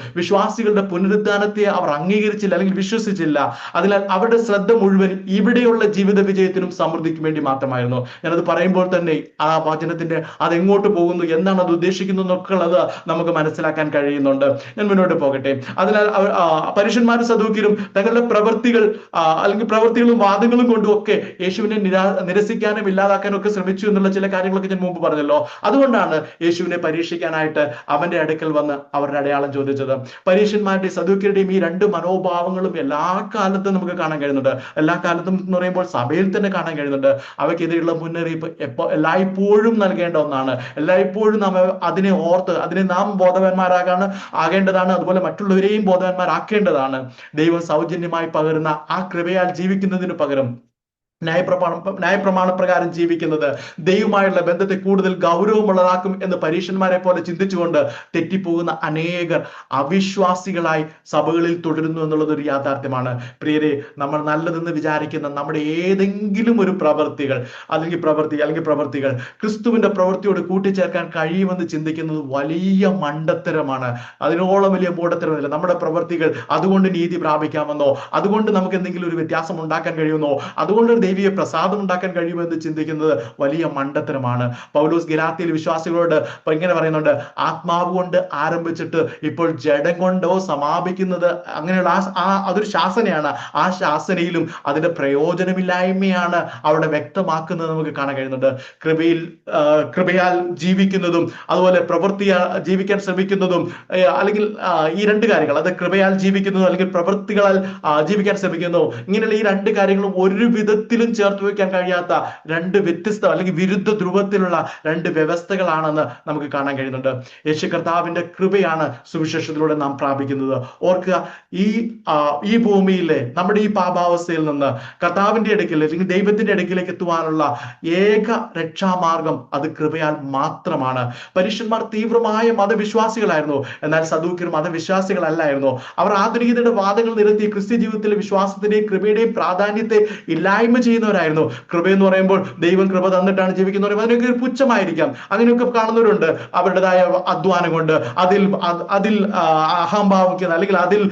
വിശ്വാസികളുടെ പുനരുദ്ധാനത്തെ അവർ അംഗീകരിച്ചില്ല അല്ലെങ്കിൽ വിശ്വസിച്ചില്ല. അതിനാൽ അവരുടെ ശ്രദ്ധ മുഴുവൻ ഇവിടെയുള്ള ജീവിത വിജയത്തിനും സമൃദ്ധിക്കും വേണ്ടി മാത്രമായിരുന്നു. ഞാനത് പറയുമ്പോൾ തന്നെ ആ വചനത്തിന്റെ അത് എങ്ങോട്ട് പോകുന്നു എന്താണ് അത് ഉദ്ദേശിക്കുന്നത് എന്നൊക്കെ നമുക്ക് മനസ്സിലാക്കാൻ കഴിയുന്നുണ്ട്. ഞാൻ മുന്നോട്ട് പോകട്ടെ. അതിനാൽ അവർ പരുഷന്മാരും സദൂക്കിലും തങ്ങളുടെ പ്രവൃത്തികൾ അല്ലെങ്കിൽ പ്രവൃത്തികളും വാദങ്ങളും കൊണ്ടും ഒക്കെ യേശുവിനെ നിരാ നിരസിക്കാനും ഇല്ലാതാക്കാനും ഒക്കെ ശ്രമിച്ചു എന്നുള്ള ചില കാര്യങ്ങളൊക്കെ ഞാൻ മുമ്പ് പറഞ്ഞല്ലോ. അതുകൊണ്ടാണ് യേശുവിനെ പരീക്ഷിക്കാനായിട്ട് അവന്റെ അടുക്കൽ വന്ന് അവരുടെ അടയാളം ചോദിച്ചത്. പരീക്ഷന്മാരുടെയും സദൂക്കരുടെയും ഈ രണ്ട് മനോഭാവങ്ങളും എല്ലാ കാലത്തും നമുക്ക് കാണാൻ കഴിയുന്നുണ്ട്. എല്ലാ കാലത്തും എന്ന് പറയുമ്പോൾ സഭയിൽ തന്നെ കാണാൻ കഴിയുന്നുണ്ട്. അവയ്ക്കെതിരെയുള്ള മുന്നറിയിപ്പ് എപ്പോ എല്ലായ്പ്പോഴും നൽകേണ്ട ഒന്നാണ്. എല്ലായ്പ്പോഴും നാം അതിനെ ഓർത്ത് അതിനെ നാം ബോധവാന്മാരാകാണ് ആകേണ്ടതാണ്. അതുപോലെ മറ്റുള്ളവരെയും ബോധവാന്മാരാക്കേണ്ടതാണ്. ദൈവം സൗജന്യമായി പകരുന്ന ആ കൃപയാൽ ജീവിക്കുന്നതിന് പകരം ന്യായപ്രമാണം ന്യായപ്രമാണ പ്രകാരം ജീവിക്കുന്നത്. ദൈവമായുള്ള ബന്ധത്തെ കൂടുതൽ ഗൗരവമുള്ളതാക്കും എന്ന് പരീക്ഷന്മാരെ പോലെ ചിന്തിച്ചുകൊണ്ട് തെറ്റിപ്പോകുന്ന അനേകർ അവിശ്വാസികളായി സഭകളിൽ തുടരുന്നു എന്നുള്ളത് ഒരു യാഥാർത്ഥ്യമാണ്. പ്രിയരെ നമ്മൾ നല്ലതെന്ന് വിചാരിക്കുന്ന നമ്മുടെ ഏതെങ്കിലും ഒരു പ്രവൃത്തികൾ അല്ലെങ്കിൽ പ്രവൃത്തി അല്ലെങ്കിൽ പ്രവൃത്തികൾ ക്രിസ്തുവിന്റെ പ്രവൃത്തിയോട് കൂട്ടിച്ചേർക്കാൻ കഴിയുമെന്ന് ചിന്തിക്കുന്നത് വലിയ മണ്ടത്തരമാണ്. അതിനോളം വലിയ മൂടത്തരമില്ല നമ്മുടെ പ്രവൃത്തികൾ അതുകൊണ്ട് നീതി പ്രാപിക്കാമെന്നോ അതുകൊണ്ട് നമുക്ക് എന്തെങ്കിലും ഒരു വ്യത്യാസം ഉണ്ടാക്കാൻ കഴിയുമെന്നോ അതുകൊണ്ട് ദൈവിക പ്രസാദം ഉണ്ടാക്കാൻ കഴിയുമെന്ന് ചിന്തിക്കുന്നത് വലിയ മണ്ടത്തരമാണ്. പൗലോസ് ഗലാത്തിയിൽ വിശ്വാസികളോട് ഇങ്ങനെ പറയുന്നുണ്ട് ആത്മാവ് കൊണ്ട് ആരംഭിച്ചിട്ട് ഇപ്പോൾ ജഡം കൊണ്ടോ സമാപിക്കുന്നത് അങ്ങനെയുള്ള ആ അതൊരു ശാസനയാണ്. ആ ശാസനയിലും അതിന്റെ പ്രയോജനമില്ലായ്മയാണ് അവിടെ വ്യക്തമാക്കുന്നത് നമുക്ക് കാണാൻ കഴിയുന്നുണ്ട്. കൃപയിൽ കൃപയാൽ ജീവിക്കുന്നതും അതുപോലെ പ്രവൃത്തിയാൽ ജീവിക്കാൻ ശ്രമിക്കുന്നതും അല്ലെങ്കിൽ ഈ രണ്ട് കാര്യങ്ങൾ അത് കൃപയാൽ ജീവിക്കുന്നതും അല്ലെങ്കിൽ പ്രവൃത്തികളാൽ ജീവിക്കാൻ ശ്രമിക്കുന്നതും ഇങ്ങനെയുള്ള ഈ രണ്ട് കാര്യങ്ങളും ഒരു വിധത്തിലും ചേർത്ത് വയ്ക്കാൻ കഴിയാത്ത രണ്ട് വ്യത്യസ്ത അല്ലെങ്കിൽ വിരുദ്ധ ധ്രുവത്തിലുള്ള രണ്ട് വ്യവസ്ഥകളാണെന്ന് നമുക്ക് കാണാൻ കഴിയുന്നുണ്ട്. യേശു കർത്താവിന്റെ കൃപയാണ് സുവിശേഷത്തിലൂടെ നാം പ്രാപിക്കുന്നത്. ഓർക്കുക ഈ ഈ ഭൂമിയിലെ നമ്മുടെ ഈ പാപാവസ്ഥയിൽ നിന്ന് കർത്താവിന്റെ ഇടയ്ക്കിൽ അല്ലെങ്കിൽ ദൈവത്തിന്റെ ഇടയ്ക്കിലേക്ക് എത്തുവാനുള്ള ഏക രക്ഷാമാർഗം അത് കൃപയാൽ മാത്രമാണ്. പരീക്ഷന്മാർ തീവ്രമായ മതവിശ്വാസികളായിരുന്നു. എന്നാൽ സദൂക്കർ മതവിശ്വാസികളല്ലായിരുന്നു. അവർ ആധുനികതയുടെ വാദങ്ങൾ നിരത്തി ക്രിസ്ത്യ ജീവിതത്തിലെ വിശ്വാസത്തിന്റെയും കൃപയുടെയും പ്രാധാന്യത്തെ ഇല്ലായ്മ ചെയ്യുന്നവരായിരുന്നു. എന്ന് പറയുമ്പോൾ ദൈവം കൃപ തന്നിട്ടാണ് ജീവിക്കുന്നവർ. അതിനൊക്കെ ഒരു പുച്ഛമായിരിക്കാം. അങ്ങനെയൊക്കെ കാണുന്നവരുണ്ട്. അവരുടേതായ അധ്വാനം കൊണ്ട് അതിൽ അതിൽ അഹംഭാവിക്കുന്ന അല്ലെങ്കിൽ അതിൽ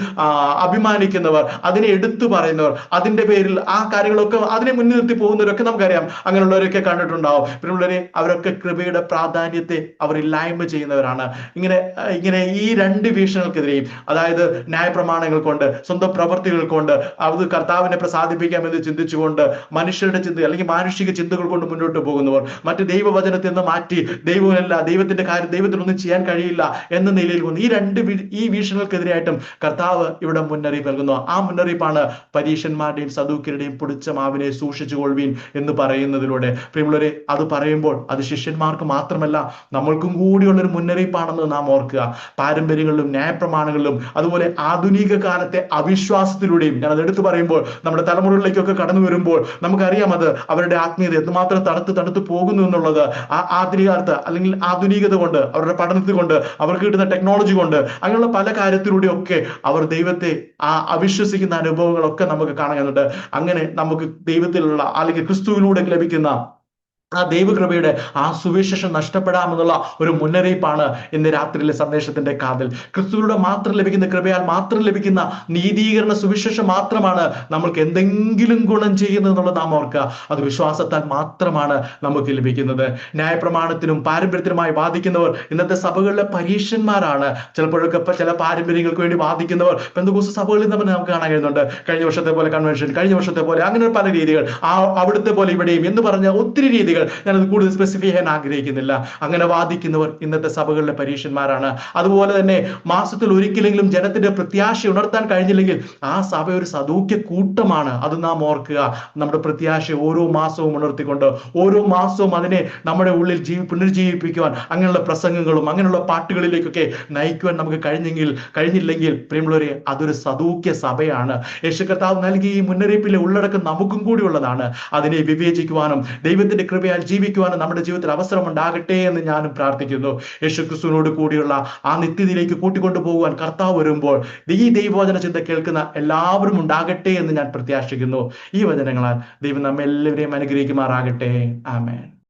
അഭിമാനിക്കുന്നവർ അതിനെ എടുത്തു പറയുന്നവർ അതിന്റെ പേരിൽ ആ കാര്യങ്ങളൊക്കെ അതിനെ മുന്നിൽ നിർത്തി പോകുന്നവരൊക്കെ നമുക്കറിയാം. അങ്ങനെയുള്ളവരൊക്കെ കണ്ടിട്ടുണ്ടാവും. പിന്നെ അവരൊക്കെ കൃപയുടെ പ്രാധാന്യത്തെ അവർ ഇല്ലായ്മ ചെയ്യുന്നവരാണ്. ഇങ്ങനെ ഇങ്ങനെ ഈ രണ്ട് വീക്ഷണങ്ങൾക്കെതിരെയും അതായത് ന്യായപ്രമാണങ്ങൾ കൊണ്ട് സ്വന്തം പ്രവൃത്തികൾ കൊണ്ട് അത് കർത്താവിനെ പ്രസാദിപ്പിക്കാമെന്ന് ചിന്തിച്ചുകൊണ്ട് മനുഷ്യരുടെ ചിന്ത അല്ലെങ്കിൽ മാനുഷിക ചിന്തകൾ കൊണ്ട് മുന്നോട്ട് പോകുന്നവർ മറ്റ് ദൈവവചനത്തിൽ നിന്ന് മാറ്റി ദൈവമല്ല ദൈവത്തിന്റെ കാര്യം ദൈവത്തിനൊന്നും ചെയ്യാൻ കഴിയില്ല എന്ന നിലയിൽ വന്നു ഈ രണ്ട് ഈ വീക്ഷണങ്ങൾക്കെതിരായിട്ടും കർത്താവ് ഇവിടെ മുന്നറിയിപ്പ് നൽകുന്നു. ആ മുന്നറിയിപ്പാണ് പരീക്ഷന്മാരുടെയും സദൂക്കരുടെയും പൊടിച്ച മാവിനെ സൂക്ഷിച്ചു കൊള്ളുവീൻ എന്ന് പറയുന്നതിലൂടെ. പ്രിയമുള്ളവരെ അത് പറയുമ്പോൾ അത് ശിഷ്യന്മാർക്ക് മാത്രമല്ല നമ്മൾക്കും കൂടിയുള്ള ഒരു മുന്നറിയിപ്പാണെന്ന് നാം ഓർക്കുക. പാരമ്പര്യങ്ങളിലും ന്യായപ്രമാണങ്ങളിലും അതുപോലെ ആധുനിക കാലത്തെ അവിശ്വാസത്തിലൂടെയും ഞാൻ അത് എടുത്തു പറയുമ്പോൾ നമ്മുടെ തലമുറകളിലേക്കൊക്കെ കടന്നു വരുമ്പോൾ നമുക്കറിയാം അത് അവരുടെ ആത്മീയത എന്തുമാത്രം തണുത്ത് തണുത്ത് പോകുന്നു എന്നുള്ളത്. ആ ആധുനികാർത്ഥ അല്ലെങ്കിൽ ആധുനികത കൊണ്ട് അവരുടെ പഠനത്തിൽ കൊണ്ട് അവർക്ക് കിട്ടുന്ന ടെക്നോളജി കൊണ്ട് അങ്ങനെയുള്ള പല കാര്യത്തിലൂടെയൊക്കെ അവർ ദൈവത്തെ ആ അവിശ്വസിക്കുന്ന അനുഭവങ്ങളൊക്കെ നമുക്ക് കാണാൻ കഴിയുന്നുണ്ട്. അങ്ങനെ നമുക്ക് ദൈവത്തിലുള്ള അല്ലെങ്കിൽ ക്രിസ്തുവിലൂടെ ലഭിക്കുന്ന ആ ദൈവകൃപയുടെ ആ സുവിശേഷം നഷ്ടപ്പെടാമെന്നുള്ള ഒരു മുന്നറിയിപ്പാണ് ഇന്ന് രാത്രിയിലെ സന്ദേശത്തിന്റെ കാതിൽ. ക്രിസ്തുവിലൂടെ മാത്രം ലഭിക്കുന്ന കൃപയാൽ മാത്രം ലഭിക്കുന്ന നീതീകരണ സുവിശേഷം മാത്രമാണ് നമ്മൾക്ക് എന്തെങ്കിലും ഗുണം ചെയ്യുന്നതെന്നുള്ള നാം ഓർക്കുക. അത് വിശ്വാസത്താൽ മാത്രമാണ് നമുക്ക് ലഭിക്കുന്നത്. ന്യായപ്രമാണത്തിനും പാരമ്പര്യത്തിനുമായി വാദിക്കുന്നവർ ഇന്നത്തെ സഭകളിലെ പരീക്ഷന്മാരാണ്. ചിലപ്പോഴൊക്കെ ചില പാരമ്പര്യങ്ങൾക്ക് വേണ്ടി വാദിക്കുന്നവർ പെന്തകോസ് സഭകളിൽ നമ്മൾ നമുക്ക് കാണാൻ കഴിയുന്നുണ്ട്. കഴിഞ്ഞ വർഷത്തെ പോലെ കൺവെൻഷൻ കഴിഞ്ഞ വർഷത്തെ പോലെ അങ്ങനെ പല രീതികൾ. ആ അവിടുത്തെ പോലെ ഇവിടെയും എന്ന് പറഞ്ഞ ഒത്തിരി രീതികൾ ഞാനത് കൂടുതൽ സ്പെസിഫൈ ചെയ്യാൻ ആഗ്രഹിക്കുന്നില്ല. അങ്ങനെ വാദിക്കുന്നവർ ഇന്നത്തെ സഭകളിലെ പരീക്ഷന്മാരാണ്. അതുപോലെ തന്നെ മാസത്തിൽ ഒരിക്കലെങ്കിലും ജനത്തിന്റെ പ്രത്യാശ ഉണർത്താൻ കഴിഞ്ഞില്ലെങ്കിൽ ആ സഭ ഒരു സദൂക്യ കൂട്ടമാണ്. അത് നാം ഓർക്കുക. നമ്മുടെ പ്രത്യാശ ഓരോ മാസവും ഉണർത്തിക്കൊണ്ട് ഓരോ മാസവും അതിനെ നമ്മുടെ ഉള്ളിൽ ജീവി പുനർജീവിപ്പിക്കുവാൻ അങ്ങനെയുള്ള പ്രസംഗങ്ങളും അങ്ങനെയുള്ള പാട്ടുകളിലേക്കൊക്കെ നയിക്കുവാൻ നമുക്ക് കഴിഞ്ഞെങ്കിൽ കഴിഞ്ഞില്ലെങ്കിൽ പ്രിയമുള്ളവരെ അതൊരു സദൂക്യ സഭയാണ്. യേശു കർത്താവ് നൽകിയ ഈ മുന്നറിയിപ്പിലെ ഉള്ളടക്കം നമുക്കും കൂടി ഉള്ളതാണ്. അതിനെ വിവേചിക്കുവാനും ദൈവത്തിന്റെ കൃപയാൽ ജീവിക്കുവാനും നമ്മുടെ ജീവിതത്തിൽ അവസരം ഉണ്ടാകട്ടെ എന്ന് ഞാനും പ്രാർത്ഥിക്കുന്നു. യേശു ക്രിസ്തുവിനോട് കൂടിയുള്ള ആ നിത്യതയിലേക്ക് കൂട്ടിക്കൊണ്ടു പോകുവാൻ കർത്താവ് വരുമ്പോൾ ഈ ദൈവവചന ചിന്ത കേൾക്കുന്ന എല്ലാവരും ഉണ്ടാകട്ടെ എന്ന് ഞാൻ പ്രത്യാശിക്കുന്നു. ഈ വചനങ്ങളാൽ ദൈവം നമ്മെല്ലാവരെയും അനുഗ്രഹിക്കുമാറാകട്ടെ. ആമേൻ.